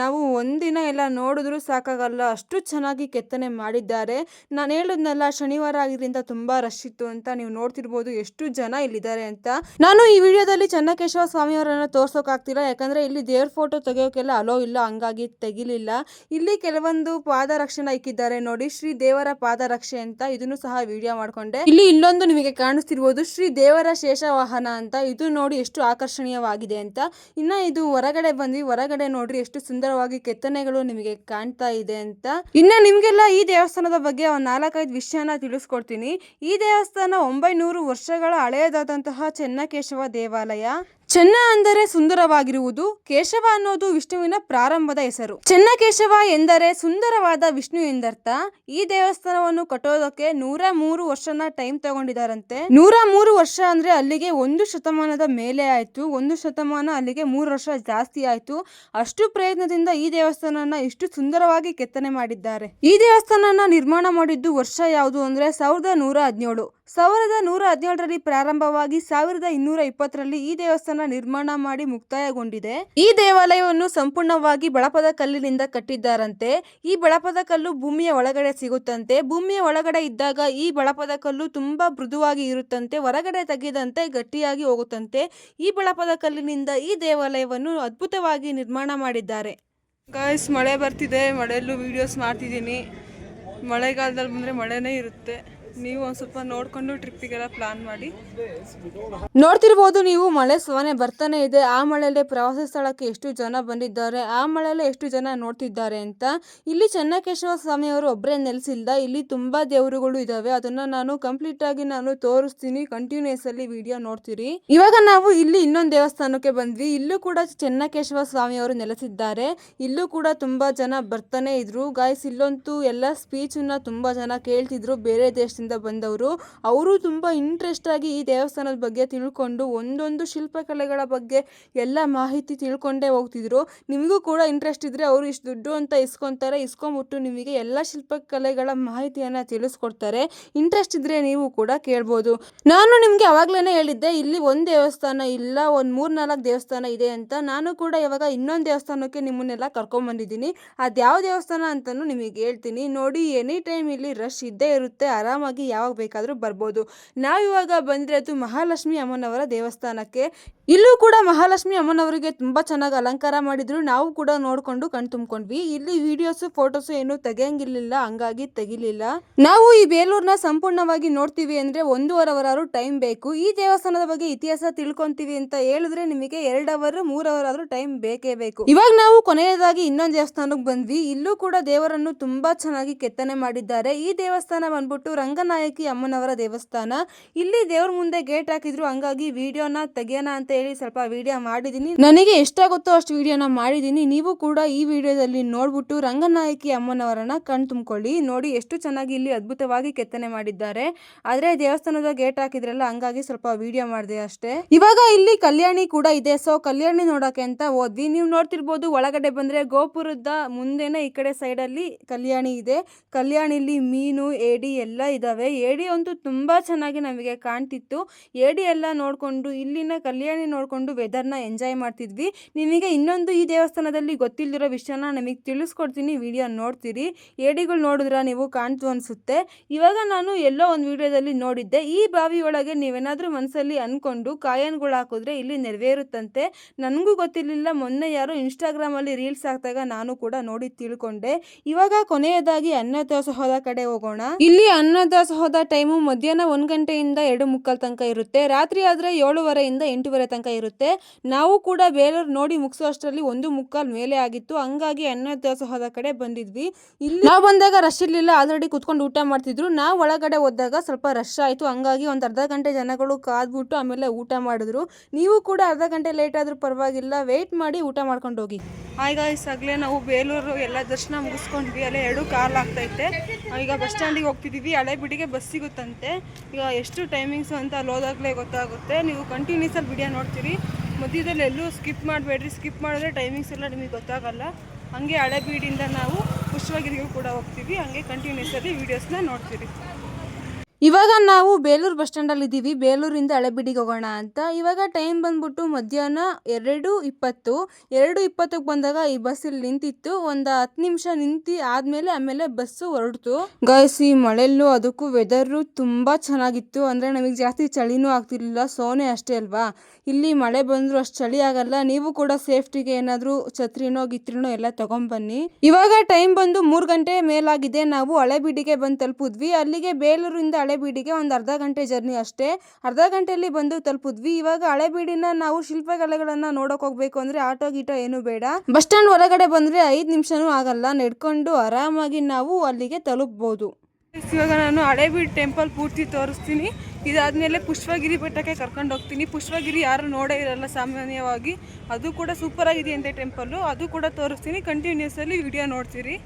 ನಾವು ಒಂದಿನ ಎಲ್ಲ ನೋಡಿದ್ರು ಸಾಕಾಗಲ್ಲ. ಅಷ್ಟು ಚೆನ್ನಾಗಿ ಕೆತ್ತನೆ ಮಾಡಿದ್ದಾರೆ. ನಾನು ಹೇಳಿದ್ನಲ್ಲ ಶನಿವಾರ ಆಗಿದ್ರಿಂದ ತುಂಬಾ ರಶ್ ಇತ್ತು ಅಂತ ನೀವು ನೋಡ್ತಿರ್ಬೋದು ಎಷ್ಟು ಜನ ಇಲ್ಲಿದ್ದಾರೆ ಅಂತ. ನಾನು ಈ ವಿಡಿಯೋದಲ್ಲಿ ಚನ್ನಕೇಶವ ಸ್ವಾಮಿಯವರನ್ನು ತೋರ್ಸೋಕ್ ಆಗ್ತಿಲ್ಲ. ಯಾಕಂದ್ರೆ ಇಲ್ಲಿ ದೇವ್ರ ಫೋಟೋ ತೆಗೆಯೋಕೆಲ್ಲ ಅಲೋ ಇಲ್ಲ, ಹಂಗಾಗಿ ತೆಗಿಲಿಲ್ಲ. ಇಲ್ಲಿ ಕೆಲವೊಂದು ಪಾದರಕ್ಷೆನ ಇಕ್ಕಿದ್ದಾರೆ ನೋಡಿ. ಶ್ರೀ ದೇವರ ಪಾದರಕ್ಷೆ ಅಂತ ಇದನ್ನು ಸಹ ವಿಡಿಯೋ ಮಾಡ್ಕೊಂಡೆ. ಇಲ್ಲಿ ಇಲ್ಲೊಂದು ನಿಮಗೆ ಕಾಣಿಸ್ತಿರ್ಬೋದು. ಶ್ರೀ ದೇವರ ಶೇಷವಾಹನ ಅಂತ. ಇದು ನೋಡಿ ಎಷ್ಟು ಆಕರ್ಷಣೀಯವಾಗಿದೆ ಅಂತ. ಇನ್ನ ಇದು ಹೊರಗಡೆ ಬಂದ್ವಿ. ಹೊರಗಡೆ ನೋಡ್ರಿ ಎಷ್ಟು ಸುಂದರವಾಗಿ ಕೆತ್ತನೆಗಳು ನಿಮಗೆ ಕಾಣ್ತಾ ಇದೆ ಅಂತ. ಇನ್ನ ನಿಮ್ಗೆಲ್ಲ ಈ ದೇವಸ್ಥಾನದ ಬಗ್ಗೆ ಒಂದ್ ನಾಲ್ಕೈದು ವಿಷಯನ ತಿಳಿಸ್ಕೊಡ್ತೀನಿ. ಈ ದೇವಸ್ಥಾನ ಒಂಬೈನೂರು ವರ್ಷಗಳ ಹಳೆಯದಾದಂತಹ ಚೆನ್ನಕೇಶವ ದೇವಾಲಯ. ಚೆನ್ನ ಅಂದರೆ ಸುಂದರವಾಗಿರುವುದು ಕೇಶವ ಅನ್ನೋದು ವಿಷ್ಣುವಿನ ಪ್ರಾರಂಭದ ಹೆಸರು. ಚೆನ್ನ ಕೇಶವ ಎಂದರೆ ಸುಂದರವಾದ ವಿಷ್ಣು ಎಂದರ್ಥ. ಈ ದೇವಸ್ಥಾನವನ್ನು ಕಟ್ಟೋದಕ್ಕೆ ನೂರ ಮೂರು ವರ್ಷನ ಟೈಮ್ ತಗೊಂಡಿದಾರಂತೆ ನೂರ ಮೂರು ವರ್ಷ ಅಂದ್ರೆ ಅಲ್ಲಿಗೆ ಒಂದು ಶತಮಾನದ ಮೇಲೆ ಆಯ್ತು. ಒಂದು ಶತಮಾನ ಅಲ್ಲಿಗೆ ಮೂರು ವರ್ಷ ಜಾಸ್ತಿ ಆಯ್ತು. ಅಷ್ಟು ಪ್ರಯತ್ನದಿಂದ ಈ ದೇವಸ್ಥಾನನ ಇಷ್ಟು ಸುಂದರವಾಗಿ ಕೆತ್ತನೆ ಮಾಡಿದ್ದಾರೆ. ಈ ದೇವಸ್ಥಾನನ ನಿರ್ಮಾಣ ಮಾಡಿದ್ದು ವರ್ಷ ಯಾವುದು ಅಂದ್ರೆ ಸಾವಿರದ ನೂರ ಹದಿನೇಳು. ಸಾವಿರದ ನೂರ ಹದಿನೇಳರಲ್ಲಿ ಪ್ರಾರಂಭವಾಗಿ ಸಾವಿರದ ಇನ್ನೂರ ಇಪ್ಪತ್ತರಲ್ಲಿ ಈ ದೇವಸ್ಥಾನ ನಿರ್ಮಾಣ ಮಾಡಿ ಮುಕ್ತಾಯಗೊಂಡಿದೆ. ಈ ದೇವಾಲಯವನ್ನು ಸಂಪೂರ್ಣವಾಗಿ ಬಳಪದ ಕಲ್ಲಿನಿಂದ ಕಟ್ಟಿದ್ದಾರಂತೆ. ಈ ಬಳಪದ ಕಲ್ಲು ಭೂಮಿಯ ಒಳಗಡೆ ಸಿಗುತ್ತಂತೆ. ಭೂಮಿಯ ಒಳಗಡೆ ಇದ್ದಾಗ ಈ ಬಳಪದ ಕಲ್ಲು ತುಂಬಾ ಮೃದುವಾಗಿ ಇರುತ್ತಂತೆ, ಹೊರಗಡೆ ತೆಗೆದಂತೆ ಗಟ್ಟಿಯಾಗಿ ಹೋಗುತ್ತಂತೆ. ಈ ಬಳಪದ ಕಲ್ಲಿನಿಂದ ಈ ದೇವಾಲಯವನ್ನು ಅದ್ಭುತವಾಗಿ ನಿರ್ಮಾಣ ಮಾಡಿದ್ದಾರೆ. ಗಾಯ್ಸ್ ಮಳೆ ಬರ್ತಿದೆ. ಮಳೆಯಲ್ಲೂ ವಿಡಿಯೋಸ್ ಮಾಡ್ತಿದ್ದೀನಿ. ಮಳೆಗಾಲದಲ್ಲಿ ಬಂದರೆ ಮಳೆನೇ ಇರುತ್ತೆ. ನೀವು ಒಂದು ಸ್ವಲ್ಪ ನೋಡಿಕೊಂಡು ಟ್ರಿಪ್ಪಿಗೆಲ್ಲ ಪ್ಲಾನ್ ಮಾಡಿ. ನೋಡ್ತಿರ್ಬೋದು ನೀವು, ಮಳೆ ಸವನೆ ಬರ್ತಾನೆ ಇದೆ. ಆ ಮಳೆಯಲ್ಲೇ ಪ್ರವಾಸ ಸ್ಥಳಕ್ಕೆ ಎಷ್ಟು ಜನ ಬಂದಿದ್ದಾರೆ, ಆ ಮಳೆಯಲ್ಲೇ ಎಷ್ಟು ಜನ ನೋಡ್ತಿದ್ದಾರೆ ಅಂತ ಇಲ್ಲಿ ಚೆನ್ನಕೇಶವ ಸ್ವಾಮಿಯವರು ಒಬ್ಬರೇ ನೆಲೆಸಿಲ್ಲ. ಇಲ್ಲಿ ತುಂಬಾ ದೇವರುಗಳು ಇದಾವೆ. ಅದನ್ನ ನಾನು ಕಂಪ್ಲೀಟ್ ಆಗಿ ನಾನು ತೋರಿಸ್ತೀನಿ. ಕಂಟಿನ್ಯೂಸ್ ಅಲ್ಲಿ ವಿಡಿಯೋ ನೋಡ್ತೀರಿ. ಇವಾಗ ನಾವು ಇಲ್ಲಿ ಇನ್ನೊಂದು ದೇವಸ್ಥಾನಕ್ಕೆ ಬಂದ್ವಿ. ಇಲ್ಲೂ ಕೂಡ ಚೆನ್ನಕೇಶವ ಸ್ವಾಮಿಯವರು ನೆಲೆಸಿದ್ದಾರೆ. ಇಲ್ಲೂ ಕೂಡ ತುಂಬಾ ಜನ ಬರ್ತಾನೆ ಇದ್ರು. ಗಾಯ್ಸ್ ಇಲ್ಲಂತೂ ಎಲ್ಲ ಸ್ಪೀಚನ್ನ ತುಂಬಾ ಜನ ಕೇಳ್ತಿದ್ರು. ಬೇರೆ ದೇಶದಿಂದ ಬಂದವರು. ಅವರು ತುಂಬಾ ಇಂಟ್ರೆಸ್ಟ್ ಆಗಿ ಈ ದೇವಸ್ಥಾನದ ಬಗ್ಗೆ ತಿಳ್ಕೊಂಡು, ಒಂದೊಂದು ಶಿಲ್ಪಕಲೆಗಳ ಬಗ್ಗೆ ಎಲ್ಲ ಮಾಹಿತಿ ತಿಳ್ಕೊಂಡೇ ಹೋಗ್ತಿದ್ರು. ನಿಮಗೂ ಕೂಡ ಇಂಟ್ರೆಸ್ಟ್ ಇದ್ರೆ ಅವರು ಇಷ್ಟು ದುಡ್ಡು ಅಂತ ಇಸ್ಕೊಂತಾರೆ, ಇಸ್ಕೊಂಬಿಟ್ಟು ನಿಮಗೆ ಎಲ್ಲ ಶಿಲ್ಪಕಲೆಗಳ ಮಾಹಿತಿಯನ್ನ ತಿಳಿಸ್ಕೊಡ್ತಾರೆ. ಇಂಟ್ರೆಸ್ಟ್ ಇದ್ರೆ ನೀವು ಕೂಡ ಕೇಳ್ಬೋದು. ನಾನು ನಿಮ್ಗೆ ಅವಾಗ್ಲೇನೆ ಹೇಳಿದ್ದೆ, ಇಲ್ಲಿ ಒಂದ್ ದೇವಸ್ಥಾನ ಇಲ್ಲ, ಒಂದ್ ಮೂರ್ ನಾಲ್ಕು ದೇವಸ್ಥಾನ ಇದೆ ಅಂತ. ನಾನು ಕೂಡ ಇವಾಗ ಇನ್ನೊಂದು ದೇವಸ್ಥಾನಕ್ಕೆ ನಿಮ್ಮನ್ನೆಲ್ಲ ಕರ್ಕೊಂಡ್ ಬಂದಿದ್ದೀನಿ. ಅದ್ಯಾವ ದೇವಸ್ಥಾನ ಅಂತಾನು ನಿಮಗೆ ಹೇಳ್ತೀನಿ. ನೋಡಿ ಎನಿ ಟೈಮ್ ಇಲ್ಲಿ ರಶ್ ಇದ್ದೇ ಇರುತ್ತೆ, ಆರಾಮಾಗಿ ಯಾವಾಗ ಬೇಕಾದರೂ ಬರ್ಬೋದು. ನಾವಿವಾಗ ಅದು ಮಹಾಲಕ್ಷ್ಮಿ ಅಮ್ಮನವರ ದೇವಸ್ಥಾನಕ್ಕೆ. ಇಲ್ಲೂ ಕೂಡ ಮಹಾಲಕ್ಷ್ಮಿ ಅಮ್ಮನವರಿಗೆ ತುಂಬಾ ಚೆನ್ನಾಗಿ ಅಲಂಕಾರ ಮಾಡಿದ್ರು. ನಾವು ಕೂಡ ನೋಡ್ಕೊಂಡು ಕಣ್ ತುಂಬ್ಕೊಂಡ್ವಿ. ಇಲ್ಲಿ ವಿಡಿಯೋಸ್ ಫೋಟೋಸ್ ಏನು ತೆಗಿಯಂಗಿರ್ಲಿಲ್ಲ, ಹಂಗಾಗಿ ತೆಗಿಲಿಲ್ಲ. ನಾವು ಈ ಬೇಲೂರ್ನ ಸಂಪೂರ್ಣವಾಗಿ ನೋಡ್ತೀವಿ ಅಂದ್ರೆ ಒಂದೂವರೆ ಅವರ್ ಟೈಮ್ ಬೇಕು. ಈ ದೇವಸ್ಥಾನದ ಬಗ್ಗೆ ಇತಿಹಾಸ ತಿಳ್ಕೊಂತೀವಿ ಅಂತ ಹೇಳಿದ್ರೆ ನಿಮಗೆ ಎರಡು ಅವರ್ ಮೂರ್ ಅವರ್ ಆದ್ರೂ ಟೈಮ್ ಬೇಕೇ ಬೇಕು. ಇವಾಗ ನಾವು ಕೊನೆಯದಾಗಿ ಇನ್ನೊಂದು ದೇವಸ್ಥಾನಕ್ಕೆ ಬಂದ್ವಿ. ಇಲ್ಲೂ ಕೂಡ ದೇವರನ್ನು ತುಂಬಾ ಚೆನ್ನಾಗಿ ಕೆತ್ತನೆ ಮಾಡಿದ್ದಾರೆ. ಈ ದೇವಸ್ಥಾನ ಬಂದ್ಬಿಟ್ಟು ರಂಗನಾಯಕಿ ಅಮ್ಮನವರ ದೇವಸ್ಥಾನ. ಇಲ್ಲಿ ದೇವ್ರ ಮುಂದೆ ಗೇಟ್ ಹಾಕಿದ್ರು, ಹಂಗಾಗಿ ವಿಡಿಯೋನ ತೆಗೆಯೋಣ ಅಂತ ಹೇಳಿ ಸ್ವಲ್ಪ ವಿಡಿಯೋ ಮಾಡಿದೀನಿ. ನನಗೆ ಎಷ್ಟಾಗುತ್ತೋ ಅಷ್ಟು ವಿಡಿಯೋನ ಮಾಡಿದೀನಿ. ನೀವು ಕೂಡ ಈ ವಿಡಿಯೋದಲ್ಲಿ ನೋಡ್ಬಿಟ್ಟು ರಂಗನಾಯಕಿ ಅಮ್ಮನವರನ್ನ ಕಣ್ ತುಂಬಿಕೊಳ್ಳಿ. ನೋಡಿ ಎಷ್ಟು ಚೆನ್ನಾಗಿ ಇಲ್ಲಿ ಅದ್ಭುತವಾಗಿ ಕೆತ್ತನೆ ಮಾಡಿದ್ದಾರೆ. ಆದ್ರೆ ದೇವಸ್ಥಾನದ ಗೇಟ್ ಹಾಕಿದ್ರಲ್ಲ, ಹಂಗಾಗಿ ಸ್ವಲ್ಪ ವಿಡಿಯೋ ಮಾಡಿದೆ ಅಷ್ಟೇ. ಇವಾಗ ಇಲ್ಲಿ ಕಲ್ಯಾಣಿ ಕೂಡ ಇದೆ. ಸೊ ಕಲ್ಯಾಣಿ ನೋಡಕ್ಕೆ ಅಂತ ಓದ್ವಿ ನೀವು ನೋಡ್ತಿರ್ಬೋದು, ಒಳಗಡೆ ಬಂದ್ರೆ ಗೋಪುರದ ಮುಂದೆನೆ ಈ ಕಡೆ ಸೈಡ್ ಅಲ್ಲಿ ಕಲ್ಯಾಣಿ ಇದೆ. ಕಲ್ಯಾಣಿಲಿ ಮೀನು, ಏಡಿ ಎಲ್ಲ ಇದಾವೆ. ಏಡಿ ಅಂತೂ ತುಂಬ ಚೆನ್ನಾಗಿ ನಮಗೆ ಕಾಣ್ತಿತ್ತು. ಏಡಿ ಎಲ್ಲ ನೋಡಿಕೊಂಡು, ಇಲ್ಲಿನ ಕಲ್ಯಾಣಿ ನೋಡಿಕೊಂಡು ವೆದರ್ನ ಎಂಜಾಯ್ ಮಾಡ್ತಿದ್ವಿ. ನಿಮಗೆ ಇನ್ನೊಂದು ಈ ದೇವಸ್ಥಾನದಲ್ಲಿ ಗೊತ್ತಿಲ್ಲದಿರೋ ವಿಷಯನ ನಮಗೆ ತಿಳಿಸ್ಕೊಡ್ತೀನಿ. ವಿಡಿಯೋ ನೋಡ್ತೀರಿ. ಏಡಿಗಳು ನೋಡಿದ್ರೆ ನೀವು ಕಾಣ್ತು ಅನ್ಸುತ್ತೆ. ಇವಾಗ ನಾನು ಎಲ್ಲೋ ಒಂದು ವಿಡಿಯೋದಲ್ಲಿ ನೋಡಿದ್ದೆ. ಈ ಬಾವಿ ಒಳಗೆ ನೀವೇನಾದರೂ ಮನಸ್ಸಲ್ಲಿ ಅಂದ್ಕೊಂಡು ಕಾಯನ್ಗಳು ಹಾಕಿದ್ರೆ ಇಲ್ಲಿ ನೆರವೇರುತ್ತಂತೆ. ನನಗೂ ಗೊತ್ತಿರಲಿಲ್ಲ. ಮೊನ್ನೆ ಯಾರು ಇನ್ಸ್ಟಾಗ್ರಾಮಲ್ಲಿ ರೀಲ್ಸ್ ಹಾಕಿದಾಗ ನಾನು ಕೂಡ ನೋಡಿ ತಿಳ್ಕೊಂಡೆ. ಇವಾಗ ಕೊನೆಯದಾಗಿ ಅನ್ನದಾಸೋಹದ ಕಡೆ ಹೋಗೋಣ. ಇಲ್ಲಿ ಅನ್ನದಾಸೋಹದ ಟೈಮು ಮಧ್ಯಾಹ್ನ ಒಂದು ಗಂಟೆಯಿಂದ ಎರಡು ಮುಕ್ಕಾಲ್ ತನಕ ಇರುತ್ತೆ. ರಾತ್ರಿ ಆದರೆ ಏಳುವರೆಯಿಂದ ಎಂಟೂವರೆ ತನಕ ಇರುತ್ತೆ. ನಾವು ಕೂಡ ಬೇರೆಯವ್ರು ನೋಡಿ ಮುಗಿಸೋ ಅಷ್ಟರಲ್ಲಿ ಒಂದು ಮುಕ್ಕಾಲು ಮೇಲೆ ಆಗಿತ್ತು. ಹಂಗಾಗಿ ಅನ್ನದಾಸೋಹದ ಕಡೆ ಬಂದಿದ್ವಿ. ಇಲ್ಲಿ ನಾವು ಬಂದಾಗ ರಶ್ ಇರಲಿಲ್ಲ. ಆಲ್ರೆಡಿ ಕುತ್ಕೊಂಡು ಊಟ ಮಾಡ್ತಿದ್ರು. ನಾವು ಒಳಗಡೆ ಹೋದಾಗ ಸ್ವಲ್ಪ ರಶ್ ಆಯಿತು. ಹಂಗಾಗಿ ಒಂದು ಅರ್ಧ ಗಂಟೆ ಜನಗಳು ಕಾದ್ಬಿಟ್ಟು ಆಮೇಲೆ ಊಟ ಮಾಡಿದ್ರು. ನೀವು ಕೂಡ ಅರ್ಧ ಗಂಟೆ ಲೇಟ್ ಆದ್ರೂ ಪರವಾಗಿಲ್ಲ. ವೆಯ್ಟ್ ಮಾಡಿ ಊಟ ಮಾಡ್ಕೊಂಡು ಹೋಗಿ. ಈಗ ಆಗಲೇ ನಾವು ಬೇಲೂರು ಎಲ್ಲ ದರ್ಶನ ಮುಗಿಸ್ಕೊಂಡ್ವಿ. ಅಲ್ಲೇ ಎರಡು ಕಾಲ್ ಆಗ್ತೈತೆ. ಈಗ ಬಸ್ ಸ್ಟ್ಯಾಂಡಿಗೆ ಹೋಗ್ತಿದ್ದೀವಿ ಹಳೆಬಿಡಿಗೆ ಬಸ್ ಸಿಗುತ್ತಂತೆ. ಈಗ ಎಷ್ಟು ಟೈಮಿಂಗ್ಸು ಅಂತ ಅಲ್ಲಿ ಹೋದಾಗಲೇ ಗೊತ್ತಾಗುತ್ತೆ. ನೀವು ಕಂಟಿನ್ಯೂಸಲ್ಲಿ ವಿಡಿಯೋ ನೋಡ್ತೀರಿ. ಮಧ್ಯದಲ್ಲಿ ಎಲ್ಲೂ ಸ್ಕಿಪ್ ಮಾಡಬೇಡ್ರಿ. ಸ್ಕಿಪ್ ಮಾಡಿದ್ರೆ ಟೈಮಿಂಗ್ಸ್ ಎಲ್ಲ ನಿಮಗೆ ಗೊತ್ತಾಗಲ್ಲ. ಹಂಗೆ ಹಳೆಬೀಡಿಂದ ನಾವು ಪುಷ್ಪಗಿರಿಗೂ ಕೂಡ ಹೋಗ್ತೀವಿ. ಹಾಗೆ ಕಂಟಿನ್ಯೂಸಲ್ಲಿ ವೀಡಿಯೋಸ್ನ ನೋಡ್ತೀರಿ. ಇವಾಗ ನಾವು ಬೇಲೂರು ಬಸ್ ಸ್ಟ್ಯಾಂಡಲ್ಲಿ ಇದ್ದೀವಿ ಬೇಲೂರಿಂದ ಹಳೆಬೀಡಿಗೆ ಹೋಗೋಣ ಅಂತ. ಇವಾಗ ಟೈಮ್ ಬಂದ್ಬಿಟ್ಟು ಮಧ್ಯಾಹ್ನ ಎರಡು ಇಪ್ಪತ್ತು. ಎರಡು ಇಪ್ಪತ್ತಕ್ಕೆ ಬಂದಾಗ ಈ ಬಸ್ ಇಲ್ಲಿ ನಿಂತಿತ್ತು. ಒಂದು ಹತ್ತು ನಿಮಿಷ ನಿಂತಿ ಆದ್ಮೇಲೆ ಆಮೇಲೆ ಬಸ್ಸು ಹೊರಡ್ತು. ಗಾಯ್ಸ್ ಈ ಮಳೆಲ್ಲೂ ಅದಕ್ಕೂ ವೆದರು ತುಂಬಾ ಚೆನ್ನಾಗಿತ್ತು. ಅಂದ್ರೆ ನಮಗೆ ಜಾಸ್ತಿ ಚಳಿನೂ ಆಗ್ತಿರ್ಲಿಲ್ಲ. ಸೋನೆ ಅಷ್ಟೇ ಅಲ್ವಾ? ಇಲ್ಲಿ ಮಳೆ ಬಂದ್ರು ಅಷ್ಟು ಚಳಿ ಆಗಲ್ಲ. ನೀವು ಕೂಡ ಸೇಫ್ಟಿಗೆ ಏನಾದರೂ ಛತ್ರಿನೋ, ಗಿತ್ರಿನೋ ಎಲ್ಲ ತಗೊಂಬನ್ನಿ. ಇವಾಗ ಟೈಮ್ ಬಂದು ಮೂರು ಗಂಟೆ ಮೇಲಾಗಿದೆ. ನಾವು ಹಳೆಬೀಡಿಗೆ ಬಂದು ತಲುಪಿದ್ವಿ. ಅಲ್ಲಿಗೆ ಬೇಲೂರಿಂದ ಹಳೆಬೀಡಿಗೆ ಒಂದು ಅರ್ಧ ಗಂಟೆ ಜರ್ನಿ ಅಷ್ಟೇ. ಅರ್ಧ ಗಂಟೆಯಲ್ಲಿ ಬಂದು ತಲುಪಿದ್ವಿ. ಇವಾಗ ಹಳೆಬೀಡಿನ ನಾವು ಶಿಲ್ಪಕಲೆಗಳನ್ನ ನೋಡಕ್ ಹೋಗ್ಬೇಕು ಅಂದ್ರೆ ಆಟೋ ಗೀಟೋ ಏನು ಬೇಡ. ಬಸ್ ಸ್ಟ್ಯಾಂಡ್ ಹೊರಗಡೆ ಬಂದ್ರೆ ಐದು ನಿಮಿಷನೂ ಆಗಲ್ಲ. ನಡ್ಕೊಂಡು ಆರಾಮಾಗಿ ನಾವು ಅಲ್ಲಿಗೆ ತಲುಪಬಹುದು ಇವಾಗ ನಾನು ಹಳೆಬೀಡ್ ಟೆಂಪಲ್ ಪೂರ್ತಿ ತೋರಿಸ್ತೀನಿ. ಇದಾದ್ಮೇಲೆ ಪುಷ್ಪಗಿರಿ ಬೆಟ್ಟಕ್ಕೆ ಕರ್ಕೊಂಡು ಹೋಗ್ತೀನಿ. ಪುಷ್ಪಗಿರಿ ಯಾರು ನೋಡೇ ಇರಲ್ಲ ಸಾಮಾನ್ಯವಾಗಿ. ಅದು ಕೂಡ ಸೂಪರ್ ಅಂತೆ ಟೆಂಪಲ್ಲು ಅದು ಕೂಡ ತೋರಿಸ್ತೀನಿ. ಕಂಟಿನ್ಯೂಸ್ ಅಲ್ಲಿ ವಿಡಿಯೋ ನೋಡ್ತೀರಿ.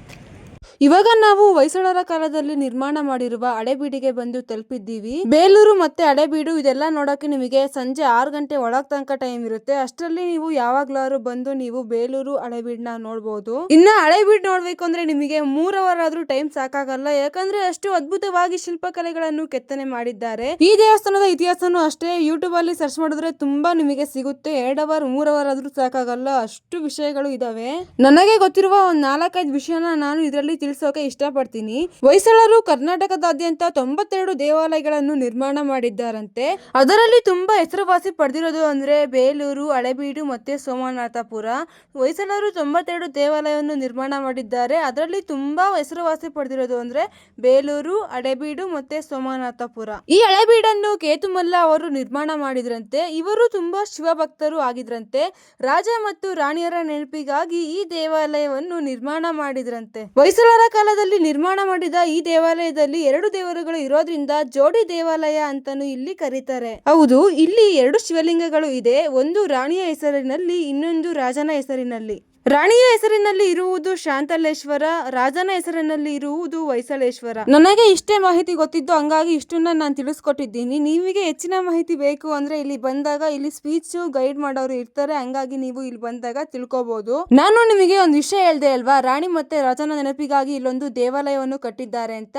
ಇವಾಗ ನಾವು ಹೊಯ್ಸಳರ ಕಾಲದಲ್ಲಿ ನಿರ್ಮಾಣ ಮಾಡಿರುವ ಹಳೆಬೀಡಿಗೆ ಬಂದು ತಲುಪಿದ್ದೀವಿ. ಬೇಲೂರು ಮತ್ತೆ ಹಳೆಬೀಡು ಇದೆಲ್ಲ ನೋಡಕ್ಕೆ ನಿಮಗೆ ಸಂಜೆ ಆರು ಗಂಟೆ ಒಳಗ್ ತನಕ ಟೈಮ್ ಇರುತ್ತೆ. ಅಷ್ಟರಲ್ಲಿ ನೀವು ಯಾವಾಗ್ಲಾರು ಬಂದು ನೀವು ಬೇಲೂರು ಹಳೆಬೀಡ್ನ ನೋಡಬಹುದು ಇನ್ನ ಹಳೆಬೀಡ್ ನೋಡ್ಬೇಕು ಅಂದ್ರೆ ನಿಮಗೆ ಮೂರ್ ಅವರ್ ಆದ್ರೂ ಟೈಮ್ ಸಾಕಾಗಲ್ಲ. ಯಾಕಂದ್ರೆ ಅಷ್ಟು ಅದ್ಭುತವಾಗಿ ಶಿಲ್ಪಕಲೆಗಳನ್ನು ಕೆತ್ತನೆ ಮಾಡಿದ್ದಾರೆ. ಈ ದೇವಸ್ಥಾನದ ಇತಿಹಾಸನು ಅಷ್ಟೇ. ಯೂಟ್ಯೂಬ್ ಅಲ್ಲಿ ಸರ್ಚ್ ಮಾಡಿದ್ರೆ ತುಂಬಾ ನಿಮಗೆ ಸಿಗುತ್ತೆ. ಎರಡ್ ಅವರ್ ಮೂರ್ ಅವರ್ ಆದ್ರೂ ಸಾಕಾಗಲ್ಲ. ಅಷ್ಟು ವಿಷಯಗಳು ಇದಾವೆ. ನನಗೆ ಗೊತ್ತಿರುವ ಒಂದ್ ನಾಲ್ಕೈದು ವಿಷಯನ ನಾನು ಇದರಲ್ಲಿ ತಿಳಿಸೋಕೆ ಇಷ್ಟಪಡ್ತೀನಿ. ಹೊಯ್ಸಳರು ಕರ್ನಾಟಕದಾದ್ಯಂತ ತೊಂಬತ್ತೆರಡು ದೇವಾಲಯಗಳನ್ನು ನಿರ್ಮಾಣ ಮಾಡಿದ್ದಾರಂತೆ. ಅದರಲ್ಲಿ ತುಂಬಾ ಹೆಸರುವಾಸಿ ಪಡೆದಿರೋದು ಅಂದ್ರೆ ಬೇಲೂರು, ಹಳೆಬೀಡು ಮತ್ತೆ ಸೋಮನಾಥಪುರ. ಹೊಯ್ಸಳರು ತೊಂಬತ್ತೆರಡು ದೇವಾಲಯವನ್ನು ನಿರ್ಮಾಣ ಮಾಡಿದ್ದಾರೆ. ಅದರಲ್ಲಿ ತುಂಬಾ ಹೆಸರುವಾಸಿ ಪಡೆದಿರೋದು ಅಂದ್ರೆ ಬೇಲೂರು, ಹಳೆಬೀಡು ಮತ್ತೆ ಸೋಮನಾಥಪುರ. ಈ ಹಳೆಬೀಡನ್ನು ಕೇತುಮಲ್ಲ ಅವರು ನಿರ್ಮಾಣ ಮಾಡಿದ್ರಂತೆ. ಇವರು ತುಂಬಾ ಶಿವಭಕ್ತರು ಆಗಿದ್ರಂತೆ. ರಾಜ ಮತ್ತು ರಾಣಿಯರ ನೆನಪಿಗಾಗಿ ಈ ದೇವಾಲಯವನ್ನು ನಿರ್ಮಾಣ ಮಾಡಿದ್ರಂತೆ. ಹೊಯ್ಸಳರ ಕಾಲದಲ್ಲಿ ನಿರ್ಮಾಣ ಮಾಡಿದ ಈ ದೇವಾಲಯದಲ್ಲಿ ಎರಡು ದೇವರುಗಳು ಇರೋದ್ರಿಂದ ಜೋಡಿ ದೇವಾಲಯ ಅಂತಾನು ಇಲ್ಲಿ ಕರೀತಾರೆ. ಹೌದು, ಇಲ್ಲಿ ಎರಡು ಶಿವಲಿಂಗಗಳು ಇದೆ, ಒಂದು ರಾಣಿಯ ಹೆಸರಿನಲ್ಲಿ, ಇನ್ನೊಂದು ರಾಜನ ಹೆಸರಿನಲ್ಲಿ. ರಾಣಿಯ ಹೆಸರಿನಲ್ಲಿ ಇರುವುದು ಶಾಂತಲೇಶ್ವರ, ರಾಜನ ಹೆಸರಿನಲ್ಲಿ ಇರುವುದು ಹೊಯ್ಸಳೇಶ್ವರ. ನನಗೆ ಇಷ್ಟೇ ಮಾಹಿತಿ ಗೊತ್ತಿದ್ದು ಹಂಗಾಗಿ ಇಷ್ಟನ್ನ ನಾನು ತಿಳಿಸ್ಕೊಟ್ಟಿದ್ದೀನಿ. ನಿಮಗೆ ಹೆಚ್ಚಿನ ಮಾಹಿತಿ ಬೇಕು ಅಂದ್ರೆ ಇಲ್ಲಿ ಬಂದಾಗ ಇಲ್ಲಿ ಸ್ಪೀಚ್ ಗೈಡ್ ಮಾಡೋರು ಇರ್ತಾರೆ, ಹಂಗಾಗಿ ನೀವು ಇಲ್ಲಿ ಬಂದಾಗ ತಿಳ್ಕೊಬಹುದು ನಾನು ನಿಮಗೆ ಒಂದು ವಿಷಯ ಹೇಳ್ದೆ ಅಲ್ವಾ? ರಾಣಿ ಮತ್ತೆ ರಾಜನ ನೆನಪಿಗಾಗಿ ಇಲ್ಲೊಂದು ದೇವಾಲಯವನ್ನು ಕಟ್ಟಿದ್ದಾರೆ ಅಂತ.